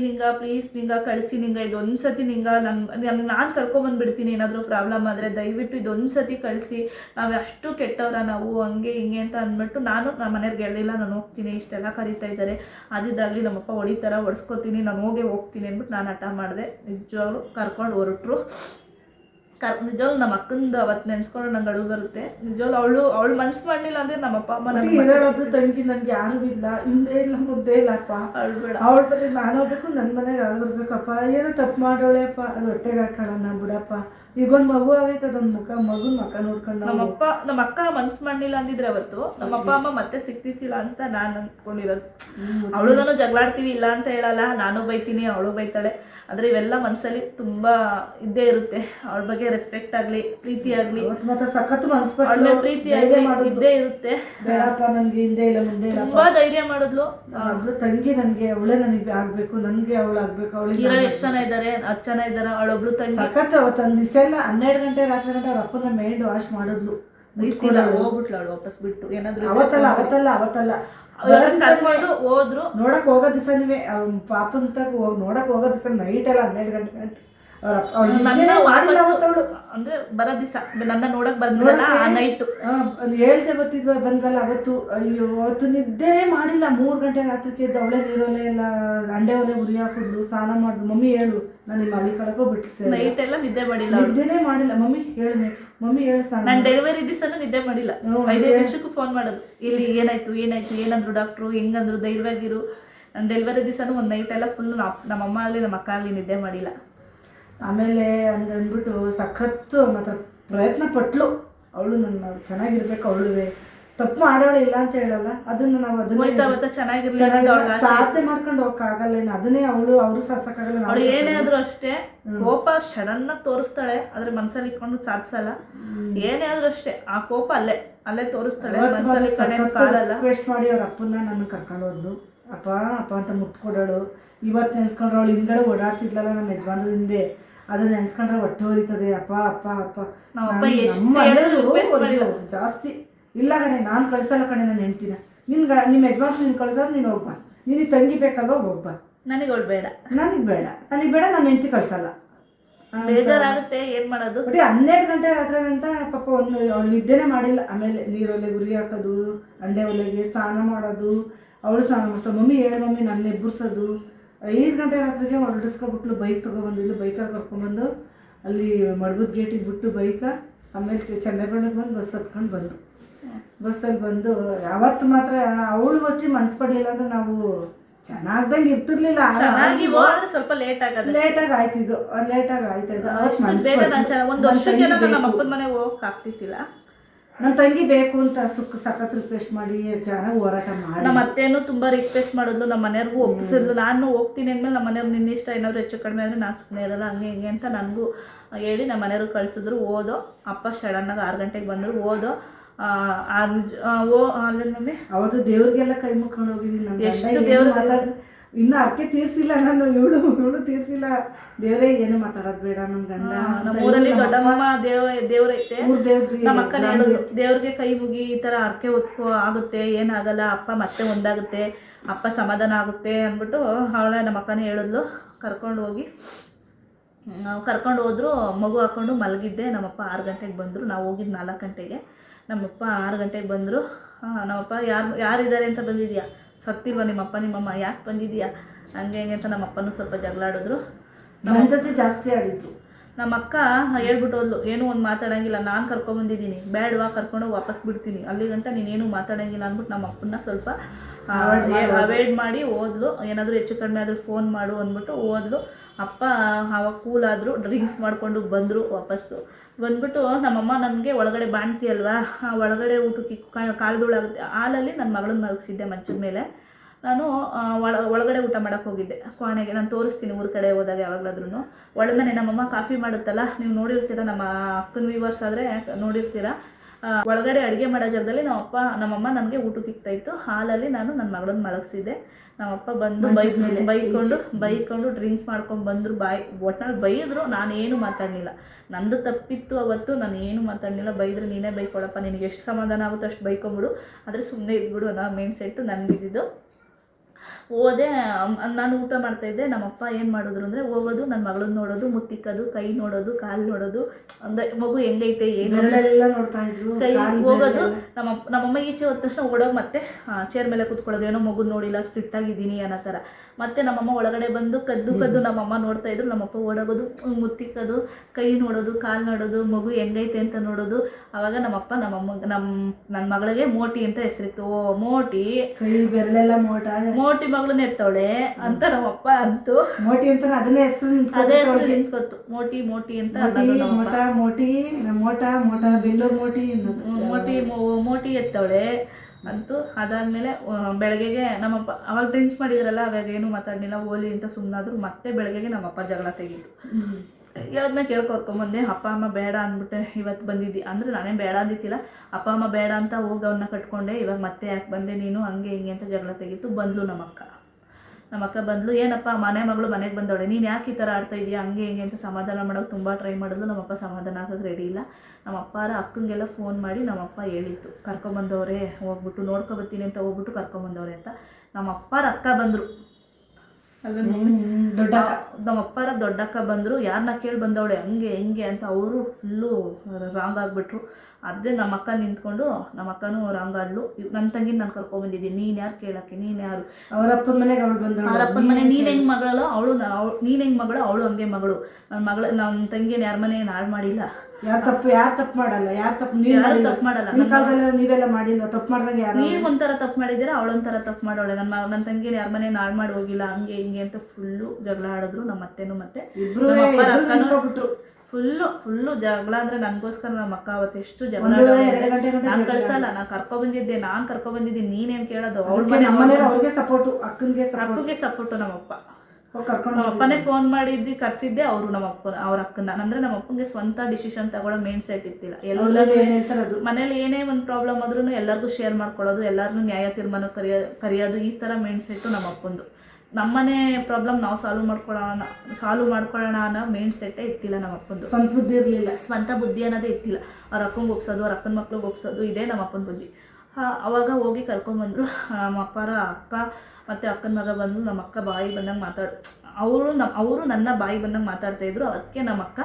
ನಿಂಗ ಪ್ಲೀಸ್ ನಿಂಗ ಕಳಿಸಿ ನಿಂಗ ಇದೊಂದ್ಸತಿ ನಿಂಗ ನನ್ ನಾನು ಕರ್ಕೊಂಬಂದ್ಬಿಡ್ತೀನಿ ಏನಾದರೂ ಪ್ರಾಬ್ಲಮ್ ಆದರೆ ದಯವಿಟ್ಟು ಇದೊಂದ್ಸತಿ ಕಳಿಸಿ. ನಾವು ಅಷ್ಟು ಕೆಟ್ಟವ್ರ ನಾವು ಹಂಗೆ ಹಿಂಗೆ ಅಂತ ಅಂದ್ಬಿಟ್ಟು ನಾನು ನಮ್ಮ ಮನೆಯವ್ರಿಗೆ ಹೇಳಿಲ್ಲ ನಾನು ಹೋಗ್ತೀನಿ ಇಷ್ಟೆಲ್ಲ ಕರಿತಾ ಇದ್ದಾರೆ. ಅದಿದ್ದಾಗಲಿ ನಮ್ಮಪ್ಪ ಹೊಡಿತಾರ ಹೊಡ್ಸ್ಕೊತೀನಿ ನಾನು ಹೋಗೇ ಹೋಗ್ತೀನಿ ಅಂದ್ಬಿಟ್ಟು ನಾನು ಹಠ ಮಾಡಿದೆ. ನಿಜವಾಗ್ಲೂ ಕರ್ಕೊಂಡು ಹೊರಟ್ರು. ಕರ್ ನಿಜವಾಗ್ಲು ನಮ್ಮ ಅಕ್ಕಂದು ಅವತ್ತು ನೆನ್ಸ್ಕೊಂಡು ನಂಗೆ ಅಳು ಬರುತ್ತೆ. ನಿಜವಾಗ್ಲು ಅವಳು ಅವಳು ಮನ್ಸು ಮಾಡಲಿಲ್ಲ ಅಂದ್ರೆ ನಮ್ಮ ಅಪ್ಪ ಅಮ್ಮ ನನಗೆ ಇರೋಳೊಬ್ಳು ತಂಗಿ ನನ್ಗೆ ಯಾರು ಇಲ್ಲ ಹಿಂದೆ ಇಲ್ಲ ಮುದ್ದೆ ಇಲ್ಲಪ್ಪ ಅಳ್ಬೇಡ ಅವಳ ಬರೀ ನಾನು ಹೋಗ್ಬೇಕು ನನ್ನ ಮನೆಗೆ ಅವಳು ಬರ್ಬೇಕಪ್ಪ ಏನೋ ತಪ್ಪು ಮಾಡೋಳೆಪ್ಪ ಅದು ಹೊಟ್ಟೆಗೆ ಹಾಕೋಣ ಬಿಡಪ್ಪ. ಈಗೊಂದು ಮಗು ಆಗೈತೆ ಅದೊಂದು ಮುಖ ಮಗು ಮುಖ ನೋಡ್ಕೊಂಡು ನಮ್ಮಪ್ಪ ನಮ್ಮ ಅಕ್ಕ ಮನ್ಸ್ ಮಾಡಲಿಲ್ಲ ಅಂದಿದ್ರೆ ಅವತ್ತು ನಮ್ಮಪ್ಪ ಅಮ್ಮ ಮತ್ತೆ ಸಿಗ್ತಿತ್ತಿಲ್ಲ ಅಂತ ನಾನು ಅನ್ಕೊಂಡಿರೋದು. ಅವಳು ನಾನು ಜಗಳಾಡ್ತೀವಿ ಇಲ್ಲ ಅಂತ ಹೇಳಲ್ಲ ನಾನು ಬೈತೀನಿ ಅವಳು ಬೈತಾಳೆ. ಆದ್ರೆ ಇವೆಲ್ಲ ಮನ್ಸಲ್ಲಿ ತುಂಬಾ ಇದ್ದೇ ಇರುತ್ತೆ. ಅವಳ ಬಗ್ಗೆ ರೆಸ್ಪೆಕ್ಟ್ ಆಗ್ಲಿ ಪ್ರೀತಿ ಆಗ್ಲಿ. ಮತ್ತೆ ಸಖತ್ ಮನ್ಸ್ಪಟ್ಟು ಪ್ರೀತಿ ಇದ್ದೇ ಇರುತ್ತೆ. ಬೇಡಪ್ಪ ನನ್ಗೆ ಹಿಂದೆ ಇಲ್ಲ ಮುಂದೆ ತುಂಬಾ ಧೈರ್ಯ ಮಾಡಿದ್ಲು. ಅವಳು ತಂಗಿ ನನ್ಗೆ ಅವಳೇ ನನಗೆ ಆಗ್ಬೇಕು ನನ್ಗೆ ಅವಳು ಆಗ್ಬೇಕು. ಅವಳಿಗೆ ಎಷ್ಟು ಜನ ಇದ್ದಾರೆ? ಹತ್ತು ಜನ ಇದ್ದಾರೆ? ಅವಳೊಬ್ಳು ತಂಗಿ. ಸಖತ್ ಅವತ್ತೊಂದು ದಿವಸ ಎಲ್ಲ ಹನ್ನೆರಡು ಗಂಟೆ ರಾತ್ರಿ ಗಂಟೆ ಅವ್ರ ಅಪ್ಪನ ಮೇಲ್ ವಾಶ್ ಮಾಡಿದ್ಲು. ಇರ್ತಿಲ್ಲ ವಾಪಸ್ ಬಿಟ್ಟು. ಏನಾದ್ರು ಅವತ್ತಲ್ಲ ಅವತ್ತಲ್ಲ ಅವತ್ತಲ್ಲ. ಹೋದ್ರು. ನೋಡಕ್ ಹೋಗೋ ದಿವಸ ನೀವೇ ಪಾಪನ್ ತಗ ಹೋಗಿ ನೋಡಕ್ ಹೋಗೋ ದಿವಸ ನೈಟ್ ಎಲ್ಲ ಹನ್ನೆರಡು ಗಂಟೆ ಗಂಟೆ ಅಂದ್ರೆ ಬರೋ ದಿವಸ ನನ್ನ ನೋಡಕ್ ಬಂದ್ರಲ್ಲ ಆ ನೈಟ್ ಹೇಳ್ದೆ ಬರ್ತಿದ್ವ ಬಂದ್ವಲ್ಲ ಅವತ್ತು ಅಯ್ಯೋ ಅವತ್ತು ನಿದ್ದೆನೇ ಮಾಡಿಲ್ಲ. ಮೂರು ಗಂಟೆ ರಾತ್ರಿಗೆ ಎದ್ದು ಅವಳೆ ನೀರೊಲೆ ಎಲ್ಲ ಅಂಡೆ ಒಲೆ ಉರಿ ಹಾಕಿದ್ಲು ಸ್ನಾನ ಮಾಡಿದ್ಲು ಮಮ್ಮಿ ಹೇಳು ನಾನು ನಿಮ್ಮ ಅಲ್ಲಿ ಕಳ್ಕೊ ಬಿಟ್ಟಿದ್ದೆ ನೈಟ್ ಎಲ್ಲ ನಿದ್ದೆ ಮಾಡಿಲ್ಲ. ನಿದ್ದೆನೇ ಮಾಡಿಲ್ಲ. ಮಮ್ಮಿ ಹೇಳ್ಬೇಕು ಮಮ್ಮಿ ಹೇಳು ಸ್ನಾನ ನಾನು ಡೆಲಿವರಿ ದಿವಸನೂ ನಿದ್ದೆ ಮಾಡಿಲ್ಲ. ಐದು ಐದೈದು ನಿಮಿಷಕ್ಕೂ ಫೋನ್ ಮಾಡೋದು. ಇಲ್ಲಿ ಏನಾಯ್ತು ಏನಾಯ್ತು ಏನಂದ್ರು ಡಾಕ್ಟ್ರು ಹೆಂಗಂದ್ರು ಧೈರ್ಯವಾಗಿರು ನಾನು ಡೆಲಿವರಿ ದಿವಸನೂ ಒಂದು ನೈಟ್ ಎಲ್ಲ ಫುಲ್ ನಮ್ಮ ಅಮ್ಮ ಆಗಲಿ ನಮ್ಮ ಅಕ್ಕ ಆಗಲಿ ನಿದ್ದೆ ಮಾಡಿಲ್ಲ. ಆಮೇಲೆ ಅಂದನ್ಬಿಟ್ಟು ಅಂದ್ಬಿಟ್ಟು ಸಖತ್ತು ಮಾತ್ರ ಪ್ರಯತ್ನ ಪಟ್ಲು. ಅವಳು ನನ್ನ ಚೆನ್ನಾಗಿರ್ಬೇಕು ಅವಳುವೆ. ತಪ್ಪು ಮಾಡೋಳು ಇಲ್ಲ ಅಂತ ಹೇಳಲ್ಲ. ಅದನ್ನ ನಾವು ಅದನ್ನ ಸಾಧನೆ ಮಾಡ್ಕೊಂಡು ಹೋಗಕ್ಕಾಗಲ್ಲ ಏನು ಅದನ್ನೇ ಅವಳು ಅವರು ಸಾಧಿಸಕ್ಕಾಗಲ್ಲ ಅವಳು ಏನೇ ಆದ್ರೂ ಅಷ್ಟೇ ಕೋಪ ಸಡನ್ ತೋರಿಸ್ತಾಳೆ. ಆದ್ರೆ ಮನ್ಸಲ್ಲಿ ಇಟ್ಕೊಂಡು ಸಾಧಿಸಲ್ಲ. ಏನೇ ಆದ್ರೂ ಅಷ್ಟೇ ಆ ಕೋಪ ಅಲ್ಲೇ ಅಲ್ಲೇ ತೋರಿಸ್ತಾಳೆ. ರಿಕ್ವೆಸ್ಟ್ ಮಾಡಿ ಅವ್ರ ಅಪ್ಪನ ನನ್ನ ಕರ್ಕೊಂಡು ಹೋದ್ಲು. ಅಪ್ಪ ಅಪ್ಪ ಅಂತ ಮುತ್ಕೊಡೋಳು. ಇವತ್ತು ನೆನ್ಸ್ಕೊಂಡ್ರೆ ಅವಳು ಹಿಂದ್ಗಡೆ ಓಡಾಡ್ತಿದ್ಲಲ್ಲ ನಮ್ಮ ಯಜಮಾನ್ರ ಹಿಂದೆ. ಅದನ್ನ ನೆನ್ಸ್ಕೊಂಡ್ರೆ ಹೊಟ್ಟೆ ಹೊರಿತದೆ ಅಪ್ಪ ಅಪ್ಪ ಅಪ್ಪ. ನಮ್ಮ ಜಾಸ್ತಿ. ಇಲ್ಲ ಕಣೆ ನಾನು ಕಳ್ಸಲ್ಲ ಕಣೆ ನಾನು ಹೆಂಡ್ತಿನ. ನಿನ್ ನಿಮ್ಮ ಯಜಮಾನ್ ನೀನು ಕಳ್ಸೋದು ನೀನು ಹೋಗ್ಬಾ. ನಿನಗೆ ತಂಗಿ ಬೇಕಲ್ವಾ ಒಬ್ಬ ನನಗೆ ಅವಳು ಬೇಡ. ನನಗೆ ಬೇಡ. ನನಗೆ ಬೇಡ ನಾನು ಹೆಂಡ್ತಿ ಕಳ್ಸಲ್ಲ. ಬೇಜಾರಾಗುತ್ತೆ ಏನ್ ಮಾಡೋದು? ಬಟ್ ಹನ್ನೆರಡು ಗಂಟೆ ರಾತ್ರಿ ಗಂಟ ಪಾಪ ಒಂದು ಅವಳು ನಿದ್ದೆನೆ ಮಾಡಿಲ್ಲ. ಆಮೇಲೆ ನೀರೊಲೆ ಉರಿ ಹಾಕೋದು ಅಂಡೆ ಒಲೆಗೆ ಸ್ನಾನ ಮಾಡೋದು ಅವಳು ಸ್ನಾನ ಮಾಡ್ತಾಳೆ ಮಮ್ಮಿ ಹೇಳು ಮಮ್ಮಿ ನನ್ನ ಎಬ್ಬರ್ಸೋದು ಐದು ಗಂಟೆ ರಾತ್ರಿಗೆ ಹೊರಡಿಸ್ಕೊಬಿಟ್ಲು ಬೈಕ್ ತೊಗೊಬಂದು ಇಲ್ಲಿ ಬೈಕಲ್ಲಿ ಕರ್ಕೊಂಬಂದು ಅಲ್ಲಿ ಮಡ್ಗದ ಗೇಟಿಗೆ ಬಿಟ್ಟು ಬೈಕ ಆಮೇಲೆ ಚಂದ್ರಬಣ್ಣಕ್ಕೆ ಬಂದು ಬಸ್ ಹತ್ಕೊಂಡು ಬಂದು ಬಸ್ಸಲ್ಲಿ ಬಂದು ಯಾವತ್ತು ಮಾತ್ರ ಅವಳು ಬಚ್ಚಿ ಮನ್ಸು ಪಡಲಿಲ್ಲ ಅಂದ್ರೆ ನಾವು ಚೆನ್ನಾಗ್ದಂಗೆ ಇರ್ತಿರ್ಲಿಲ್ಲ. ಸ್ವಲ್ಪ ಲೇಟ್ ಆಗದ ಲೇಟಾಗಿ ಆಯ್ತಿದ್ದು. ಲೇಟಾಗಿ ಆಯ್ತಿದ್ದು. ಅವತ್ತು ಮನ್ಸು ಒಂದು ವರ್ಷಕ್ಕೆಲ್ಲ ನಮ್ಮ ಅಪ್ಪನ ಮನೆಗೆ ಹೋಗಕ್ಕೆ ಆಗ್ತಿತ್ತಿಲ್ಲ ನನ್ನ ತಂಗಿ ಬೇಕು ಅಂತ ಸುಖ ಸಖತ್ ರಿಕ್ವೆಸ್ಟ್ ಮಾಡಿ ಚೆನ್ನಾಗಿ ಹೋರಾಟ ಮಾಡಿ. ನಮ್ಮ ಅತ್ತೇನು ತುಂಬಾ ರಿಕ್ವೆಸ್ಟ್ ಮಾಡಿದ್ಲು ನಮ್ಮ ಮನೆಯವ್ರಿಗೂ ಒಪ್ಪಿಸಿದ್ಲು. ನಾನು ಹೋಗ್ತೀನಿ ಅಂದ್ಮೇಲೆ ನಮ್ಮ ಮನೆಯವ್ರು ನಿನ್ನ ಇಷ್ಟ ಏನಾದ್ರು ಹೆಚ್ಚು ಕಡಿಮೆ ಆದರೆ ನಾನು ಸುಮ್ಮನೆ ಇರಲ್ಲ ಹಂಗೆ ಹಿಂಗೆ ಅಂತ ನನಗೂ ಹೇಳಿ ನಮ್ಮ ಮನೆಯವ್ರು ಕಳಿಸಿದ್ರು. ಓದೋ ಅಪ್ಪ ಸಡನ್ನಾಗಿ ಆರು ಗಂಟೆಗೆ ಬಂದರು. ಓದೋ ಓ ಅಲ್ಲಿ ಅವತ್ತು ದೇವ್ರಿಗೆಲ್ಲ ಕೈ ಮುಕ್ಕೊಂಡು ಹೋಗಿದ್ದೀನಿ. ಎಷ್ಟು ದೇವ್ರಿಗೆ ದೇವ್ರ್ ಇನ್ನು ಅರ್ಕೆ ತೀರ್ಸಿಲ್ಲ ನಾನು ಇವಳು ಇವಳು ತೀರ್ಸಿಲ್ಲ. ದೇವರೇ ಏನು ಮಾತಾಡೋದು ಬೇಡ ನನ್ನ ಗಂಡ ನಮ್ಮ ಊರಲ್ಲಿ ದೊಡ್ಡಮ್ಮ ದೇವ ದೇವ್ರೈತೆ. ದೇವ್ರಿಗೆ ನಮ್ಮ ದೇವ್ರಿಗೆ ಕೈ ಮುಗಿ ಈ ತರ ಅರ್ಕೆ ಹೊತ್ಕೊ ಆಗುತ್ತೆ ಏನಾಗಲ್ಲ ಅಪ್ಪ ಮತ್ತೆ ಒಂದಾಗುತ್ತೆ ಅಪ್ಪ ಸಮಾಧಾನ ಆಗುತ್ತೆ ಅಂದ್ಬಿಟ್ಟು ಅವಳ ನಮ್ಮ ಅಕ್ಕನೇ ಹೇಳಿದ್ಲು. ಕರ್ಕೊಂಡು ಹೋಗಿ ನಾವು ಕರ್ಕೊಂಡು ಹೋದ್ರು ಮಗು ಹಾಕೊಂಡು ಮಲಗಿದ್ದೆ ನಮ್ಮಪ್ಪ ಆರು ಗಂಟೆಗೆ ಬಂದರು ನಾವು ಹೋಗಿದ್ದು ನಾಲ್ಕು ಗಂಟೆಗೆ. ನಮ್ಮಪ್ಪ ಆರು ಗಂಟೆಗೆ ಬಂದರು. ನಮ್ಮಪ್ಪ ಯಾರು ಯಾರಿದ್ದಾರೆ ಅಂತ ಬಂದಿದ್ಯಾ? ಸತ್ತಿಲ್ವ ನಿಮ್ಮಪ್ಪ? ನಿಮ್ಮಮ್ಮ ಯಾಕೆ ಬಂದಿದ್ಯಾ ಹಂಗೆ ಹಿಂಗೆ ಅಂತ ನಮ್ಮಪ್ಪನೂ ಸ್ವಲ್ಪ ಜಗಳಾಡಿದ್ರು. ನನ್ನ ಜೊತೆ ಜಾಸ್ತಿ ಆಡಿದ್ರು. ನಮ್ಮ ಅಕ್ಕ ಹೇಳ್ಬಿಟ್ಟು ಹೋದ್ಲು ಏನೂ ಒಂದು ಮಾತಾಡಂಗಿಲ್ಲ ನಾನು ಕರ್ಕೊಂಬಂದಿದ್ದೀನಿ ಬೇಡವಾ ಕರ್ಕೊಂಡು ವಾಪಸ್ ಬಿಡ್ತೀನಿ. ಅಲ್ಲಿಗಂಟ ನೀನೇನು ಮಾತಾಡೋಂಗಿಲ್ಲ ಅಂದ್ಬಿಟ್ಟು ನಮ್ಮ ಅಪ್ಪನ್ನ ಸ್ವಲ್ಪ ಅವಾಯ್ಡ್ ಮಾಡಿ ಓದ್ಲು. ಏನಾದರೂ ಹೆಚ್ಚು ಕಡಿಮೆ ಆದರೂ ಫೋನ್ ಮಾಡು ಅಂದ್ಬಿಟ್ಟು ಓದ್ಲು. ಅಪ್ಪ ಆವಾಗ ಆದರು ಡ್ರಿಂಕ್ಸ್ ಮಾಡಿಕೊಂಡು ಬಂದರು ವಾಪಸ್ಸು. ಬಂದ್ಬಿಟ್ಟು ನಮ್ಮಮ್ಮ ನನಗೆ ಒಳಗಡೆ ಬಾಣ್ತಿ ಅಲ್ವಾ, ಆ ಒಳಗಡೆ ಊಟಕ್ಕೆ ಕಾಳ್ದೋಳಾಗುತ್ತೆ ಹಾಲಲ್ಲಿ ನನ್ನ ಮಗಳನ್ನ ಮಲಗಿಸಿದ್ದೆ ಮಂಚದ ಮೇಲೆ. ನಾನು ಒಳ, ಒಳಗಡೆ ಊಟ ಮಾಡೋಕ್ಕೆ ಹೋಗಿದ್ದೆ. ಕೋಣೆಗೆ ನಾನು ತೋರಿಸ್ತೀನಿ ಊರ ಕಡೆ ಹೋದಾಗ ಯಾವಾಗಲಾದ್ರೂ ಒಳಗನೆ ನಮ್ಮಮ್ಮ ಕಾಫಿ ಮಾಡುತ್ತಲ್ಲ, ನೀವು ನೋಡಿರ್ತೀರ, ನಮ್ಮ ಅಕ್ಕನ ವ್ಯೂವರ್ಸ್ ಆದರೆ ನೋಡಿರ್ತೀರ. ಒಳಗಡೆ ಅಡುಗೆ ಮಾಡೋ ಜಾಗದಲ್ಲಿ ನಮ್ಮಪ್ಪ ನಮ್ಮಮ್ಮ ನನಗೆ ಊಟಕ್ಕೆ ಇಕ್ತಾಯಿತ್ತು ಹಾಲಲ್ಲಿ ನಾನು ನನ್ನ ಮಗಳನ್ನ ಮಲಗಿಸಿದೆ ನಮ್ಮಪ್ಪ ಬಂದು ಬೈಕ್ ಮೇಲೆ ಬೈಕೊಂಡು ಬೈಕೊಂಡು ಡ್ರಿಂಕ್ಸ್ ಮಾಡ್ಕೊಂಡು ಬಂದರು ಬಾಯ್ ಒಟ್ನಲ್ಲಿ ಬೈದ್ರು ನಾನೇನು ಮಾತಾಡಲಿಲ್ಲ. ನಂದು ತಪ್ಪಿತ್ತು ಅವತ್ತು ನಾನು ಏನು ಮಾತಾಡಲಿಲ್ಲ. ಬೈದ್ರೆ ನೀನೇ ಬೈಕೊಳಪ್ಪ ನಿನಗೆ ಎಷ್ಟು ಸಮಾಧಾನ ಆಗುತ್ತೋ ಅಷ್ಟು ಬೈಕೊಂಬಿಡು ಆದರೆ ಸುಮ್ಮನೆ ಇದ್ಬಿಡು ಅನ್ನೋ ಮೈಂಡ್ ಸೆಟ್ಟು ನನಗಿದ್ದಿದ್ದು. ಹೋದೆ ನಾನು ಊಟ ಮಾಡ್ತಾಯಿದ್ದೆ ನಮ್ಮಪ್ಪ ಏನು ಮಾಡಿದ್ರು ಅಂದರೆ ಹೋಗೋದು ನನ್ನ ಮಗಳನ್ನ ನೋಡೋದು ಮುತ್ತಿಕ್ಕೋದು ಕೈ ನೋಡೋದು ಕಾಲು ನೋಡೋದು ಅಂದರೆ ಮಗು ಹೆಂಗೈತೆ ಏನು ಬೆರಳೆಲ್ಲ ನೋಡ್ತಾ ಇದ್ರು ಕೈ ಹೋಗೋದು. ನಮ್ಮ ನಮ್ಮಮ್ಮ ಈಚೆ ಹೋದ ತಕ್ಷಣ ಓಡೋಗಿ ಮತ್ತೆ ಚೇರ್ ಮೇಲೆ ಕೂತ್ಕೊಳ್ಳೋದು ಏನೋ ಮಗು ನೋಡಿಲ್ಲ ಸ್ಟ್ರಿಕ್ಟಾಗಿದ್ದೀನಿ ಅನ್ನೋ ಥರ ಮತ್ತೆ ನಮ್ಮಮ್ಮ ಒಳಗಡೆ ಬಂದು ಕದ್ದು ಕದ್ದು ನಮ್ಮಮ್ಮ ನೋಡ್ತಾ ಇದ್ರು. ನಮ್ಮಪ್ಪ ಓಡೋಗೋದು ಮುತ್ತಿಕ್ಕೋದು ಕೈ ನೋಡೋದು ಕಾಲು ನೋಡೋದು ಮಗು ಹೆಂಗೈತೆ ಅಂತ ನೋಡೋದು. ಅವಾಗ ನಮ್ಮಪ್ಪ ನಮ್ಮಮ್ಮ ನಮ್ಮ ನನ್ನ ಮಗಳಿಗೆ ಮೋಟಿ ಅಂತ ಹೆಸರಿತ್ತು. ಓ ಮೋಟಿ. ಕೈ ಬೆರಳೆಲ್ಲ ಮೋಟ. ಮೋಟಿ ಮಗಳನ್ನ ಎತ್ತವಳೆ ಅಂತ ನಮ್ಮಪ್ಪ ಅಂತು. ಮೋಟಿ ಅಂತ ಅದನ್ನೇ ಹೆಸರು ಅದೇ ಹೆಸರು ನಿಂತ್ಕೊತ್ತು. ಮೋಟಿ ಮೋಟಿ ಅಂತ ಮೋಟ ಮೋಟಿ ಮೋಟ ಮೋಟ ಮೋಟಿ ಮೋಟಿ ಮೋಟಿ ಎತ್ತವಳೆ ಅಂತೂ ಅದಾದಮೇಲೆ ಬೆಳಗ್ಗೆಗೆ ನಮ್ಮಪ್ಪ ಅವಾಗ ಡ್ರಿಂಕ್ಸ್ ಮಾಡಿದ್ರಲ್ಲ ಅವಾಗ ಏನು ಮಾತಾಡಲಿಲ್ಲ ಓಲಿ ಅಂತ ಸುಮ್ಮನಾದ್ರು ಮತ್ತೆ ಬೆಳಗ್ಗೆಗೆ ನಮ್ಮಪ್ಪ ಜಗಳ ತೆಗೀತು. ಯಾವ್ದನ್ನ ಅದನ್ನ ಕೇಳ್ಕೊತ್ಕೊಂಬಂದೆ ಅಪ್ಪ ಅಮ್ಮ ಬೇಡ ಅಂದ್ಬಿಟ್ಟು ಇವತ್ತು ಬಂದಿದ್ದಿ. ಅಂದರೆ ನಾನೇ ಬೇಡ ಅಂದಿತ್ತಿಲ್ಲ. ಅಪ್ಪ ಅಮ್ಮ ಬೇಡ ಅಂತ ಹೋಗಿ ಅವನ್ನ ಕಟ್ಕೊಂಡೆ ಇವಾಗ ಮತ್ತೆ ಯಾಕೆ ಬಂದೆ ನೀನು? ಹಂಗೆ ಹಿಂಗೆ ಅಂತ ಜಗಳ ತೆಗೀತು ಬಂದ್ಲು ನಮ್ಮಕ್ಕ. ನಮ್ಮಕ್ಕ ಬಂದ್ಲು ಏನಪ್ಪ ಮನೆ ಮಗಳು ಮನೆಗೆ ಬಂದವಳೆ ನೀನು ಯಾಕೆ ಈ ಥರ ಆಡ್ತಾ ಇದೆಯಾ? ಹಂಗೆ ಹಿಂಗೆ ಅಂತ ಸಮಾಧಾನ ಮಾಡೋಕೆ ತುಂಬ ಟ್ರೈ ಮಾಡಿದ್ಲು ನಮ್ಮಪ್ಪ ಸಮಾಧಾನ ಆಗೋಕೆ ರೆಡಿ ಇಲ್ಲ. ನಮ್ಮ ಅಪ್ಪಾರ ಅಕ್ಕಂಗೆಲ್ಲ ಫೋನ್ ಮಾಡಿ ನಮ್ಮಪ್ಪ ಹೇಳಿತ್ತು ಕರ್ಕೊಂಬಂದವ್ರೆ ಹೋಗ್ಬಿಟ್ಟು ನೋಡ್ಕೊಬತ್ತೀನಿ ಅಂತ ಹೋಗ್ಬಿಟ್ಟು ಕರ್ಕೊಂಬಂದವ್ರೆ ಅಂತ. ನಮ್ಮ ಅಪ್ಪಾರ ಅಕ್ಕ ಬಂದರು. ಅಲ್ಲ ಹ್ಮ್, ದೊಡ್ಡ ಅಕ್ಕ. ನಮ್ಮ ಅಪ್ಪಾರ ದೊಡ್ಡಕ್ಕ ಬಂದರು ಯಾರನ್ನ ಕೇಳಿ ಬಂದವಳೆ ಹಂಗೆ ಹಿಂಗೆ ಅಂತ ಅವರು ಫುಲ್ಲು ರಾಂಗ್ ಆಗಿಬಿಟ್ರು. ಅದೇ ನಮ್ಮ ಅಕ್ಕ ನಿಂತ್ಕೊಂಡು ನಮ್ಮ ಅಕ್ಕನೂ ಅವ್ರ ಹಂಗಲ್ಲು ನನ್ನ ತಂಗಿನ ನಾನು ಕರ್ಕೊಂಡ್ಬಂದಿದ್ದೀನಿ ನೀನು ಯಾರು ಕೇಳಕ್ಕೆ? ನೀನು ಯಾರು? ಅವ್ರ ಮನೆಗೆ ಅವಳು ಬಂದಳು. ಅವರಪ್ಪನ ಮನೆ ನೀನು ಹೆಂಗೆ ಮಗಳು ಅವಳು ನೀನು ಹೆಂಗೆ ಮಗಳು ಅವಳು ಹಂಗೆ ಮಗಳು. ನನ್ನ ಮಗಳ ನಮ್ಮ ತಂಗಿನ ಯಾರ ಮನೆ ಹಾಳು ಮಾಡಿಲ್ಲ. ಯಾರು ತಪ್ಪು ಯಾರು ತಪ್ಪು ಮಾಡಲ್ಲ ಯಾರು ತಪ್ಪು ನೀವು ಯಾರು ತಪ್ಪು ಮಾಡಲ್ಲ. ನಿಮ್ ಕಾಲದಲ್ಲಿ ನೀವೆಲ್ಲ ಮಾಡಿಲ್ಲ ತಪ್ಪು ಮಾಡ್ದಂಗೆ ಯಾರು? ನೀವು ಒಂಥರ ತಪ್ಪು ಮಾಡಿದ್ದೀರಾ ಅವಳೊಂಥರ ತಪ್ಪು ಮಾಡೋಳೆ. ನನ್ನ ನನ್ನ ತಂಗಿನ ಯಾರ ಮನೆ ಹಾಳು ಮಾಡಿ ಹೋಗಿಲ್ಲ ಹಂಗೆ ಹಿಂಗೆ ಅಂತ ಫುಲ್ಲು ಜಗಳ ಆಡಿದ್ರು ನಮ್ಮ ಅತ್ತೆನೂ ಮತ್ತೆ. ಇಬ್ರು ನಮ್ಮ ಅಪ್ಪ ಅಕ್ಕನೂ ಫುಲ್ಲು ಫುಲ್ಲು ಜಗಳ ಅಂದ್ರೆ ನನಗೋಸ್ಕರ ನಮ್ಮ ಅಕ್ಕ ಅವತ್ತು ಎಷ್ಟು ಜಗಳ ನಾನು ಕಳ್ಸಲ್ಲ ನಾನು ಕರ್ಕೊ ಬಂದಿದ್ದೆ ನಾನು ಕರ್ಕೊ ಬಂದಿದ್ದೀನಿ ನೀನೇನ್ ಕೇಳೋದು? ಅವ್ರಿಗೆ ಅವ್ರಿಗೆ ಅಕ್ಕನಿಗೆ ಸಪೋರ್ಟ್ ಅಕ್ಕಗೆ ಸಪೋರ್ಟು ನಮ್ಮಪ್ಪ ಕರ್ಕೊಂಡು ಅಪ್ಪನೇ ಫೋನ್ ಮಾಡಿದ್ದು ಕರ್ಸಿದ್ದೆ ಅವರು ನಮ್ಮ ಅಪ್ಪನ ಅವ್ರ ಅಕ್ಕನ. ಅಂದ್ರೆ ನಮ್ಮ ಅಪ್ಪನಿಗೆ ಸ್ವಂತ ಡಿಸಿಷನ್ ತಗೊಳ್ಳೋ ಮೇನ್ ಸೆಟ್ ಇತ್ತಿಲ್ಲ. ಎಲ್ಲ ಅವ್ರಲ್ಲಿ ಏನ್ ಹೇಳ್ತಾರೆ ಅದು? ಮನೇಲಿ ಏನೇ ಒಂದು ಪ್ರಾಬ್ಲಮ್ ಆದ್ರೂ ಎಲ್ಲರಿಗೂ ಶೇರ್ ಮಾಡ್ಕೊಳ್ಳೋದು ಎಲ್ಲರನ್ನೂ ನ್ಯಾಯ ತೀರ್ಮಾನ ಕರಿಯೋ ಕರೆಯೋದು ಈ ತರ ಮೈಂಡ್ ಸೆಟ್ ನಮ್ಮ ಅಪ್ಪಂದು. ನಮ್ಮನೆ ಪ್ರಾಬ್ಲಮ್ ನಾವು ಸಾಲ್ವ್ ಮಾಡ್ಕೊಳ್ಳೋಣ ಸಾಲ್ವ್ ಮಾಡ್ಕೊಳ್ಳೋಣ ಅನ್ನೋ ಮೈಂಡ್ ಸೆಟ್ಟೇ ಇತ್ತಿಲ್ಲ ನಮ್ಮ ಅಪ್ಪಂದು. ಸ್ವಂತ ಬುದ್ಧಿ ಇರಲಿಲ್ಲ. ಸ್ವಂತ ಬುದ್ಧಿ ಅನ್ನೋದೇ ಇತ್ತಿಲ್ಲ ಅವ್ರ ಅಕ್ಕಂಗೆ ಒಪ್ಸೋದು ಅವ್ರ ಅಕ್ಕನ ಮಕ್ಳಿಗೆ ಒಪ್ಸೋದು ಇದೇ ನಮ್ಮ ಅಪ್ಪನ ಬುದ್ಧಿ. ಅವಾಗ ಹೋಗಿ ಕರ್ಕೊಂಬಂದರು ನಮ್ಮ ಅಪ್ಪರ ಅಕ್ಕ ಮತ್ತು ಅಕ್ಕನ ಮಗ ಬಂದು ನಮ್ಮ ಅಕ್ಕ ಬಾಯಿ ಬಂದಂಗೆ ಮಾತಾಡ್ ಅವರು ನಮ್ಮ ಅವರು ನನ್ನ ಬಾಯಿ ಬಂದಂಗೆ ಮಾತಾಡ್ತಾಯಿದ್ರು ಅದಕ್ಕೆ ನಮ್ಮ ಅಕ್ಕ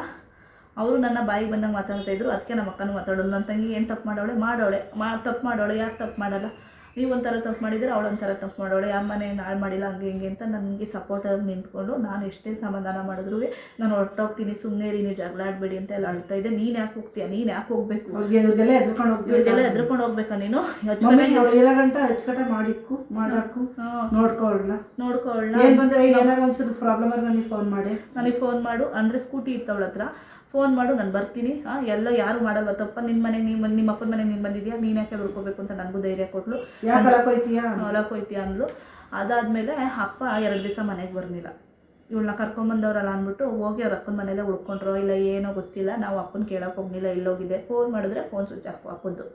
ಅವರು ನನ್ನ ಬಾಯಿ ಬಂದಂಗೆ ಮಾತಾಡ್ತಾಯಿದ್ರು ಅದಕ್ಕೆ ನಮ್ಮ ಅಕ್ಕನೂ ಮಾತಾಡೋದು ನನ್ನ ತಂಗಿ ಏನು ತಪ್ಪು ಮಾಡೋಳೆ ಮಾಡೋಳೆ ಮಾ ತಪ್ಪು ಮಾಡೋಳೆ ಯಾರು ತಪ್ಪು ಮಾಡಲ್ಲ? ನೀವು ಒಂಥರ ತಪ್ಪು ಮಾಡಿದರೆ ಒಂಥರ ತಪ್ಪು ಮಾಡೋಳೆ ಯಾವ ಮನೆ ಹಾಳು ಮಾಡಿಲ್ಲ ಹಂಗೆ ಹಿಂಗೆ ಅಂತ ನನಗೆ ಸಪೋರ್ಟಾಗಿ ನಿಂತ್ಕೊಂಡು ನಾನು ಎಷ್ಟೇ ಸಮಾಧಾನ ಮಾಡಿದ್ರು ನಾನು ಹೊರಟೋಗ್ತೀನಿ ಸುಮ್ಮನೆ ರೀ ನೀವು ಜಗಳ ಆಡಬೇಡಿ ಅಂತ ಎಲ್ಲ ಅಳ್ತಾ ಇದ್ದೆ. ನೀನು ಯಾಕೆ ಹೋಗ್ತೀಯ? ನೀನು ಯಾಕೆ ಹೋಗ್ಬೇಕು? ಇವ್ರಿಗೆಲ್ಲ ಎದ್ಕೊಂಡು ಹೋಗ್ಬೇಕು. ಇವ್ರಿಗೆಲ್ಲ ಎದ್ಕೊಂಡು ಹೋಗ್ಬೇಕಾ ನೀನು? ಗಂಟ ಹಚ್ಕಟ ಮಾಡಿಕ್ಕು ಮಾಡಾಕು ನೋಡ್ಕೊಳ್ಳ ನೋಡ್ಕೊಳ್ಳ ಏನ್ ಬಂದ್ರೆ ಏನಾರು ಒಂಚೂರು ಪ್ರಾಬ್ಲಮ್ ನನಗೆ ಫೋನ್ ಮಾಡಿ. ನನಗೆ ಫೋನ್ ಮಾಡು. ಅಂದರೆ ಸ್ಕೂಟಿ ಇತ್ತು ಅವಳ ಹತ್ರ ಫೋನ್ ಮಾಡು ನಾನು ಬರ್ತೀನಿ. ಹಾಂ ಎಲ್ಲ ಯಾರು ಮಾಡಲ್ವ? ತಪ್ಪ ನಿನ್ನ ಮನೆಗೆ ನೀವು ನಿಮ್ಮ ಅಪ್ಪನ ಮನೆಗೆ ನೀನು ಬಂದಿದ್ಯಾ? ನೀನು ಯಾಕೆ ಹುಡ್ಕೋಬೇಕು ಅಂತ ನನಗೂ ಧೈರ್ಯ ಕೊಟ್ಲು. ಹೊಲಕ್ಕೆ ಹೋಯ್ತೀಯ? ಅಂದ್ಲು. ಅದಾದಮೇಲೆ ಅಪ್ಪ ಎರಡು ದಿವಸ ಮನೆಗೆ ಬರಲಿಲ್ಲ. ಇವಳನ್ನ ಕರ್ಕೊಂಬಂದವ್ರಲ್ಲ ಅಂದ್ಬಿಟ್ಟು ಹೋಗಿ ಅವ್ರ ಅಪ್ಪನ ಮನೇಲೆ ಉಳ್ಕೊಂಡ್ರು ಇಲ್ಲ ಏನೋ ಗೊತ್ತಿಲ್ಲ. ನಾವು ಅಪ್ಪನ ಕೇಳೋಕೆ ಹೋಗ್ಲಿಲ್ಲ ಎಲ್ಲೋಗಿದೆ ಫೋನ್ ಮಾಡಿದ್ರೆ ಫೋನ್ ಸ್ವಿಚ್ ಆಫ್ ಅಪ್ಪಂದು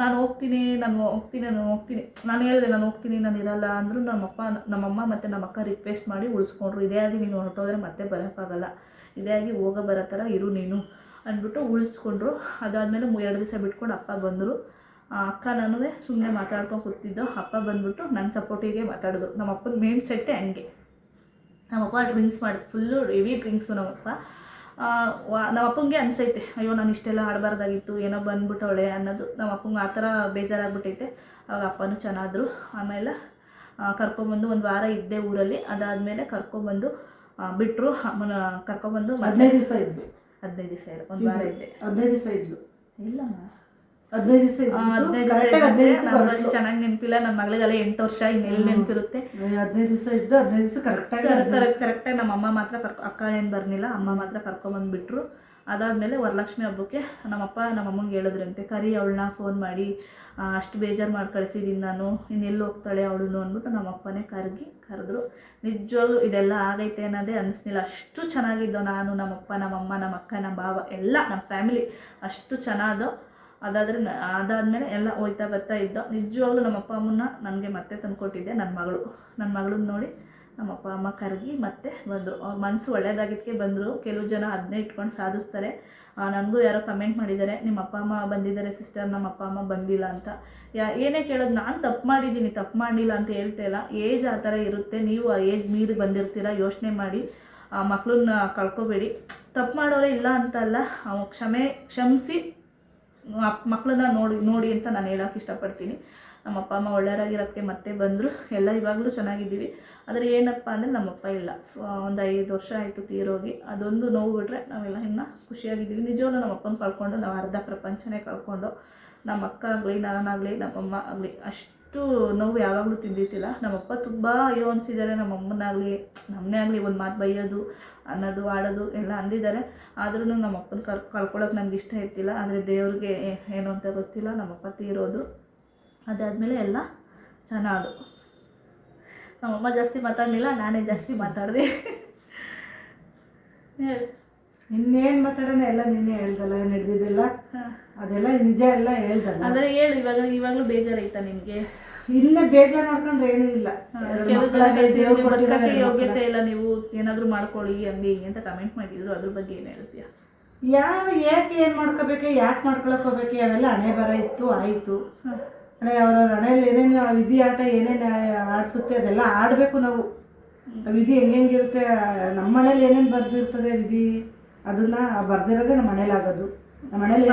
ನಾನು ಹೋಗ್ತೀನಿ ನಾನು ಹೋಗ್ತೀನಿ ನಾನು ಹೋಗ್ತೀನಿ. ನಾನು ಹೇಳಿದೆ ನಾನು ಹೋಗ್ತೀನಿ ನಾನು ಇರಲ್ಲ ಅಂದರೂ ನಮ್ಮಪ್ಪ ನಮ್ಮಮ್ಮ ಮತ್ತು ನಮ್ಮ ಅಕ್ಕ ರಿಕ್ವೆಸ್ಟ್ ಮಾಡಿ ಉಳಿಸ್ಕೊಂಡ್ರು. ಇದೇ ಆಗಿ ನೀನು ಹೊರಟೋದ್ರೆ ಮತ್ತೆ ಬರೋಕ್ಕಾಗಲ್ಲ ಇದೇ ಹೋಗ ಬರೋ ಥರ ಇರು ನೀನು ಅಂದ್ಬಿಟ್ಟು ಉಳಿಸ್ಕೊಂಡ್ರು. ಅದಾದಮೇಲೆ ಎರಡು ದಿವಸ ಬಿಟ್ಕೊಂಡು ಅಪ್ಪ ಬಂದರು. ಅಕ್ಕ ನಾನು ಸುಮ್ಮನೆ ಮಾತಾಡ್ಕೊಂಡು ಕೂತಿದ್ದೋ. ಅಪ್ಪ ಬಂದ್ಬಿಟ್ಟು ನನ್ನ ಸಪೋರ್ಟಿಗೆ ಮಾತಾಡಿದ್ರು. ನಮ್ಮ ಅಪ್ಪನ ಮೇನ್ ಸೆಟ್ಟೇ ಹಂಗೆ. ನಮ್ಮಪ್ಪ ಡ್ರಿಂಕ್ಸ್ ಮಾಡಿದ್ರು ಫುಲ್ಲು ಹೆವಿ ಡ್ರಿಂಕ್ಸು ನಮ್ಮಪ್ಪ. ಆ, ವಾ- ನಮ್ಮ ಅಪ್ಪಂಗೆ ಅನಿಸೈತೆ ಅಯ್ಯೋ ನಾನು ಇಷ್ಟೆಲ್ಲ ಆಡಬಾರ್ದಾಗಿತ್ತು ಏನೋ ಬಂದ್ಬಿಟ್ಟವಳೆ ಅನ್ನೋದು. ನಮ್ಮ ಅಪ್ಪಂಗೆ ಆ ಥರ ಬೇಜಾರಾಗ್ಬಿಟ್ಟೈತೆ. ಅವಾಗ ಅಪ್ಪನೂ ಚೆನ್ನಾದ್ರು. ಆಮೇಲೆ ಕರ್ಕೊಂಬಂದು ಒಂದು ವಾರ ಇದ್ದೆ ಊರಲ್ಲಿ. ಅದಾದಮೇಲೆ ಕರ್ಕೊಂಬಂದು ಬಿಟ್ಟರು ಕರ್ಕೊಬಂದು ಹದಿನೈದು ದಿವಸ ಇದ್ದು ಹದಿನೈದು ದಿವಸ ಇರೋ ಒಂದು ವಾರ ಇದ್ದೆ. ಹದಿನೈದು ದಿವಸ ಇದ್ಲು. ಇಲ್ಲ ಹದಿನೈದು ದಿವಸ ಚೆನ್ನಾಗಿ ನೆನಪಿಲ್ಲ. ನನ್ನ ಮಗಳಿಗೆಲ್ಲ ಎಂಟು ವರ್ಷ ಇನ್ನೆಲ್ಲಿ ನೆನಪಿರುತ್ತೆ? ಹದಿನೈದು ದಿವಸ ಇದ್ದು ಹದಿನೈದು ದಿವಸ ಕರೆಕ್ಟಾಗಿ ಕರೆಕ್ಟ್ ಕರೆಕ್ಟಾಗಿ ನಮ್ಮ ಅಮ್ಮ ಮಾತ್ರ ಕರ್ಕೊ ಅಕ್ಕ ಏನು ಬರ್ನಿಲ್ಲ ಅಮ್ಮ ಮಾತ್ರ ಕರ್ಕೊಂಬಂದ್ಬಿಟ್ರು ಅದಾದಮೇಲೆ ವರಲಕ್ಷ್ಮಿ ಹಬ್ಬಕ್ಕೆ ನಮ್ಮಪ್ಪ ನಮ್ಮಮ್ಮಂಗೆ ಹೇಳಿದ್ರಂತೆ, ಕರಿ ಅವಳನ್ನ ಫೋನ್ ಮಾಡಿ ಅಷ್ಟು ಬೇಜಾರು ಮಾಡಿ ಕಳಿಸಿದ್ದೀನಿ ನಾನು ಇನ್ನೆಲ್ಲಿ ಹೋಗ್ತಾಳೆ ಅವಳು ಅಂದ್ಬಿಟ್ಟು ನಮ್ಮ ಅಪ್ಪನೇ ಕರಗಿ ಕರೆದ್ರು. ನಿಜವಾಗ್ಲೂ ಇದೆಲ್ಲ ಆಗೈತೆ ಅನ್ನೋದೇ ಅನಿಸ್ಲಿಲ್ಲ ಅಷ್ಟು ಚೆನ್ನಾಗಿದ್ದೋ ನಾನು, ನಮ್ಮಪ್ಪ, ನಮ್ಮಮ್ಮ ನಮ್ಮ ಅಕ್ಕ ನಮ್ಮ ಭಾವ, ಎಲ್ಲ ನಮ್ಮ ಫ್ಯಾಮಿಲಿ ಅಷ್ಟು ಚೆನ್ನಾದೋ, ಅದಾದರೆ ಅದಾದಮೇಲೆ ಎಲ್ಲ ಹೋಯ್ತಾ ಬರ್ತಾ ಇದ್ದೋ, ನಿಜವಾಗ್ಲೂ ನಮ್ಮ ಅಪ್ಪ ಅಮ್ಮನ್ನ ನನಗೆ ಮತ್ತೆ ತಂದುಕೊಟ್ಟಿದ್ದೆ ನನ್ನ ಮಗಳು. ನನ್ನ ಮಗಳನ್ನ ನೋಡಿ ನಮ್ಮ ಅಪ್ಪ, ಅಮ್ಮ ಕರಗಿ ಮತ್ತೆ ಬಂದರು. ಅವ್ರ ಮನಸ್ಸು ಒಳ್ಳೆಯದಾಗಿದ್ದಕ್ಕೆ ಬಂದರು. ಕೆಲವು ಜನ ಅದನ್ನೇ ಇಟ್ಕೊಂಡು ಸಾಧಿಸ್ತಾರೆ. ನನಗೂ ಯಾರೋ ಕಮೆಂಟ್ ಮಾಡಿದ್ದಾರೆ. ನಿಮ್ಮ ಅಪ್ಪ, ಅಮ್ಮ ಬಂದಿದ್ದಾರೆ ಸಿಸ್ಟರ್ ನಮ್ಮ ಅಪ್ಪ, ಅಮ್ಮ ಬಂದಿಲ್ಲ ಅಂತ. ಯಾ, ಏನೇ ಕೇಳೋದು, ನಾನು ತಪ್ಪು ಮಾಡಿದ್ದೀನಿ. ತಪ್ಪು ಮಾಡಿಲ್ಲ ಅಂತ ಹೇಳ್ತಾ ಇಲ್ಲ. ಏಜ್ ಆ ಥರ ಇರುತ್ತೆ. ನೀವು ಆ ಏಜ್ ಮೀರಿ ಬಂದಿರ್ತೀರ? ಯೋಚನೆ ಮಾಡಿ. ಆ ಮಕ್ಕಳನ್ನ ಕಳ್ಕೊಬೇಡಿ. ತಪ್ಪು ಮಾಡೋರೇ ಇಲ್ಲ ಅಂತ ಅಲ್ಲ. ಅವ್ ಕ್ಷಮೆ, ಕ್ಷಮಿಸಿ ಮಕ್ಕಳನ್ನ ನೋಡಿ ನೋಡಿ ಅಂತ ನಾನು ಹೇಳೋಕೆ ಇಷ್ಟಪಡ್ತೀನಿ. ನಮ್ಮ ಅಪ್ಪ, ಅಮ್ಮ ಒಳ್ಳೆಯರಾಗಿರೋಕ್ಕೆ ಮತ್ತೆ ಬಂದರು. ಎಲ್ಲ ಇವಾಗಲೂ ಚೆನ್ನಾಗಿದ್ದೀವಿ. ಆದರೆ ಏನಪ್ಪ ಅಂದರೆ ನಮ್ಮಪ್ಪ ಇಲ್ಲ. ಒಂದು ಐದು ವರ್ಷ ಆಯಿತು ತೀರೋಗಿ. ಅದೊಂದು ನೋವು ಬಿಟ್ಟರೆ ನಾವೆಲ್ಲ ಇನ್ನೂ ಖುಷಿಯಾಗಿದ್ದೀವಿ. ನಿಜವಾಗ್ಲೂ ನಮ್ಮ ಅಪ್ಪನ ಕಳ್ಕೊಂಡು, ನಾವು ಅರ್ಧ ಪ್ರಪಂಚನೇ ಕಳ್ಕೊಂಡು, ನಮ್ಮ ಅಕ್ಕ ಆಗಲಿ ನಾನಾಗಲಿ ನಮ್ಮಮ್ಮ ಆಗಲಿ, ಅಷ್ಟು ನೋವು ಯಾವಾಗಲೂ ತಿಂದಿತ್ತಿಲ್ಲ ನಮ್ಮಪ್ಪ ತುಂಬ ಅಯ್ಯೋ ಅನಿಸಿದ್ದಾರೆ. ನಮ್ಮ ಅಮ್ಮನಾಗಲಿ ನಮ್ಮನೇ ಆಗಲಿ ಒಂದು ಮಾತು ಬೈಯೋದು, ಅನ್ನೋದು, ಆಡೋದು ಎಲ್ಲ ಅಂದಿದ್ದಾರೆ. ಆದ್ರೂ ನಮ್ಮ ಅಪ್ಪನ ಕರ್ ಕಳ್ಕೊಳ್ಳೋಕೆ ನನಗೆ ಇಷ್ಟ ಇರ್ತಿಲ್ಲ. ಆದರೆ ದೇವ್ರಿಗೆ ಏನು ಅಂತ ಗೊತ್ತಿಲ್ಲ. ನಮ್ಮಪ್ಪ ತೀರೋದು. ಅದಾದಮೇಲೆ ಎಲ್ಲ ಚೆನ್ನಾದು ನಮ್ಮಮ್ಮ ಜಾಸ್ತಿ ಮಾತಾಡಲಿಲ್ಲ ನಾನೇ ಜಾಸ್ತಿ ಮಾತಾಡಿದೆ. ಹೇಳಿ. ಇನ್ನೇನು ಮಾತಾಡೋಣ ಎಲ್ಲ ನೀನೇ ಹೇಳ್ದಲ್ಲ ನಡೆದಿದ್ದೆಲ್ಲ ಹಾಂ. ಅದೆಲ್ಲ ನಿಜ ಎಲ್ಲ ಹೇಳ್ದಲ್ಲ? ಅಂದರೆ ಹೇಳು ಇವಾಗ ಇವಾಗಲೂ ಬೇಜಾರೈತಾ ನಿಮಗೆ ಇನ್ನ ಬೇಜಾರು ಮಾಡ್ಕೊಂಡ್ರೆ ಏನೂ ಇಲ್ಲ. ಯೋಗ್ಯತೆ ಇಲ್ಲ ನೀವು ಏನಾದರೂ ಮಾಡ್ಕೊಳ್ಳಿ ಹಂಗೆ ಹಿಂಗೆ ಅಂತ ಕಮೆಂಟ್ ಮಾಡಿದ್ರು. ಅದ್ರ ಬಗ್ಗೆ ಏನು ಹೇಳ್ತೀಯ? ಯಾರು ಯಾಕೆ ಏನು ಮಾಡ್ಕೋಬೇಕು ಯಾಕೆ ಮಾಡ್ಕೊಳಕ್ಕೆ ಹೋಗ್ಬೇಕು ಅವೆಲ್ಲ ಹಣೆ ಬರ ಇತ್ತು ಆಯಿತು. ಹಣೆ ಅವ್ರವ್ರ ಹಣೆಯಲ್ಲಿ ಏನೇನು ಆ ವಿಧಿ ಆಟ ಏನೇನು ಆಡಿಸುತ್ತೆ ಅದೆಲ್ಲ ಆಡಬೇಕು ನಾವು. ವಿಧಿ ಹೆಂಗೆಂಗಿರುತ್ತೆ ನಮ್ಮ ಮನೇಲಿ ಏನೇನು ಬರ್ದಿರ್ತದೆ ವಿಧಿ? ಅದನ್ನ ಬರ್ದಿರೋದೇ ನಮ್ಮ ಮನೇಲಿ ಆಗೋದು. ನಮ್ಮ ಮನೇಲಿ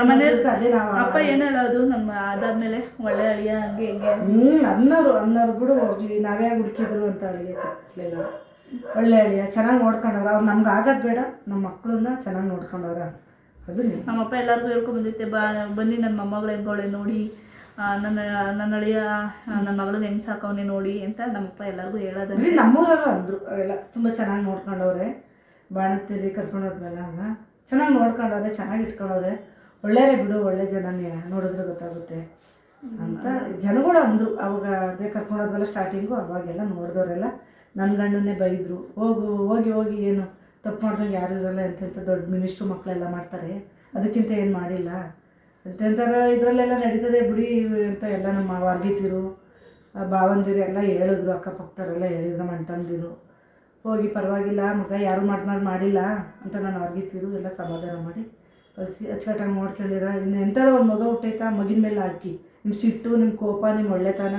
ಅದೇ ನಾವು ಅಪ್ಪ ಏನು ಹೇಳೋದು? ನಮ್ಮ ಅದಾದ್ಮೇಲೆ ಒಳ್ಳೆ ಅಳಿಯ ಹಂಗೆ ಹೆಂಗೆ ಹ್ಞೂ ಅನ್ನೋರು ಅನ್ನೋರು ಬಿಡು ಹೋಗ್ಲಿ ನಾವೇ ಹುಡುಕಿದ್ರು ಅಂತ ಅಳಿಗೆ ಸಿಕ್ಲಿಲ್ಲ ಒಳ್ಳೆ ಅಳಿಯ ಚೆನ್ನಾಗಿ ನೋಡ್ಕೊಂಡವ್ರ. ಅವ್ರು ನಮ್ಗೆ ಆಗೋದು ಬೇಡ ನಮ್ಮ ಮಕ್ಕಳನ್ನ ಚೆನ್ನಾಗಿ ನೋಡ್ಕೊಂಡವ್ರ ಅದು. ನಮ್ಮಪ್ಪ ಎಲ್ಲರಿಗೂ ಹೇಳ್ಕೊಂಡ್ ಬಂದಿತ್ತೆ ಬಾ ಬನ್ನಿ ನನ್ನ ಮೊಮ್ಮಗಳು ಹೆಂಗೋಳೆ ನೋಡಿ. ನನ್ನ ನನ್ನ ಅಳಿಯ ನನ್ನ ಮಗಳು ಹೆಂಗೆ ಸಾಕವನೆ ನೋಡಿ ಅಂತ ನಮ್ಮಪ್ಪ ಎಲ್ಲರಿಗೂ ಹೇಳೋದು. ಇಲ್ಲಿ ನಮ್ಮೂರವರು ಅಂದರು, ಅವೆಲ್ಲ ತುಂಬ ಚೆನ್ನಾಗಿ ನೋಡ್ಕೊಂಡವ್ರೆ. ಬಾಣತ್ತಿರಿ ಕರ್ಕೊಂಡು ಅಮ್ಮ ಚೆನ್ನಾಗಿ ನೋಡ್ಕೊಂಡವ್ರೆ, ಚೆನ್ನಾಗಿ ಇಟ್ಕೊಂಡವ್ರೆ. ಒಳ್ಳೆಯರೇ ಬಿಡು, ಒಳ್ಳೆ ಜನನೇ ನೋಡಿದ್ರೆ ಗೊತ್ತಾಗುತ್ತೆ ಅಂತ ಜನಗಳು ಅಂದರು. ಅವಾಗ ಅದೇ ಕರ್ಕೊಂಡು ಸ್ಟಾರ್ಟಿಂಗು ಅವಾಗೆಲ್ಲ ನೋಡಿದವರೆಲ್ಲ ನನ್ನ ಗಂಡನ್ನೇ ಬೈದರು. ಹೋಗು, ಹೋಗಿ ಹೋಗಿ, ಏನು ತಪ್ಪು ಮಾಡ್ದಂಗೆ ಯಾರು ಇರಲ್ಲ ಎಂತೆಂಥ ದೊಡ್ಡ ಮಿನಿಸ್ಟ್ರು ಮಕ್ಕಳೆಲ್ಲ ಮಾಡ್ತಾರೆ. ಅದಕ್ಕಿಂತ ಏನು ಮಾಡಿಲ್ಲ. ಎಂತೆಂಥರ ಇದರಲ್ಲೆಲ್ಲ ನಡೀತದೆ ಬಿಡಿ ಅಂತ ಎಲ್ಲ ನಮ್ಮ ವರ್ಗಿತಿರು ಭಾವಂದಿರು ಎಲ್ಲ ಹೇಳಿದ್ರು, ಅಕ್ಕಪಕ್ಕದವರೆಲ್ಲ ಹೇಳಿದ್ರು ಮಂಟಂದಿರು ಹೋಗಿ ಪರವಾಗಿಲ್ಲ, ಮಗ ಯಾರು ಮಾಡಿ ಮಾಡಿಲ್ಲ ಅಂತ ನಾನು ಅರ್ಗಿತಿರು ಎಲ್ಲ ಸಮಾಧಾನ ಮಾಡಿ ಕಳಿಸಿ. ಅಚ್ಚುಕಟ್ಟಾಗಿ ನೋಡ್ಕೊಂಡಿರ, ಇನ್ನು ಎಂಥದ ಒಂದು ಮಗ ಹುಟ್ಟೈತಾ, ಮಗಿನ ಮೇಲೆ ಹಾಕಿ. ನಿಮ್ಮ ಸಿಟ್ಟು ನಿಮ್ಮ ಕೋಪ ನಿಮ್ಮ ಒಳ್ಳೆತನ.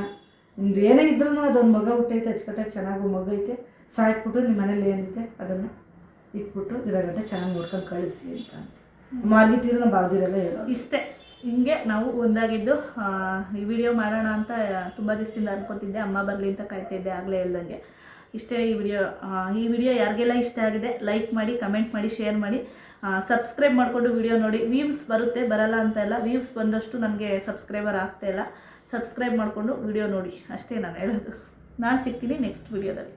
ನಿಮ್ದು ಏನೇ ಇದ್ರೂ ಅದೊಂದು ಮಗ ಹುಟ್ಟೈತೆ, ಅಚ್ಚುಕಟ್ಟಾಗಿ ಚೆನ್ನಾಗಿ ಮಗ ಐತೆ. ಸಾಕ್ಬಿಟ್ಟು ನಿಮ್ಮ ಮನೇಲಿ ಏನಿದೆ ಅದನ್ನು ಇಟ್ಬಿಟ್ಟು ಇರೋ ಗಂಟೆ ಚೆನ್ನಾಗಿ ನೋಡ್ಕೊಂಡು ಕಳಿಸಿ ಅಂತ. ಮಾರ್ಗಿತೀರು ನಮ್ಮ ಬಾವ್ದಿರೆಲ್ಲ ಹೇಳೋದು ಇಷ್ಟೇ. ಹಿಂಗೆ ನಾವು ಒಂದಾಗಿದ್ದು ಈ ವಿಡಿಯೋ ಮಾಡೋಣ ಅಂತ ತುಂಬ ದಿವಸದಿಂದ ಅನ್ಕೊತಿದ್ದೆ. ಅಮ್ಮ ಬರಲಿ ಅಂತ ಕಾಯ್ತಿದ್ದೆ ಆಗಲೇ ಹೇಳ್ದಂಗೆ. ಇಷ್ಟೇ ಈ ವಿಡಿಯೋ ಈ ವಿಡಿಯೋ ಯಾರಿಗೆಲ್ಲ ಇಷ್ಟ ಆಗಿದೆ ಲೈಕ್ ಮಾಡಿ ಕಮೆಂಟ್ ಮಾಡಿ ಶೇರ್ ಮಾಡಿ. ಸಬ್ಸ್ಕ್ರೈಬ್ ಮಾಡಿಕೊಂಡು ವಿಡಿಯೋ ನೋಡಿ. ವ್ಯೂವ್ಸ್ ಬರುತ್ತೆ, ಬರಲ್ಲ ಅಂತ ಇಲ್ಲ ವ್ಯೂವ್ಸ್ ಬಂದಷ್ಟು ನನಗೆ ಸಬ್ಸ್ಕ್ರೈಬರ್ ಆಗ್ತಾ ಇಲ್ಲ. ಸಬ್ಸ್ಕ್ರೈಬ್ ಮಾಡಿಕೊಂಡು ವಿಡಿಯೋ ನೋಡಿ. ಅಷ್ಟೇ ನಾನು ಹೇಳೋದು. ನಾನು ಸಿಗ್ತೀನಿ ನೆಕ್ಸ್ಟ್ ವಿಡಿಯೋದಲ್ಲಿ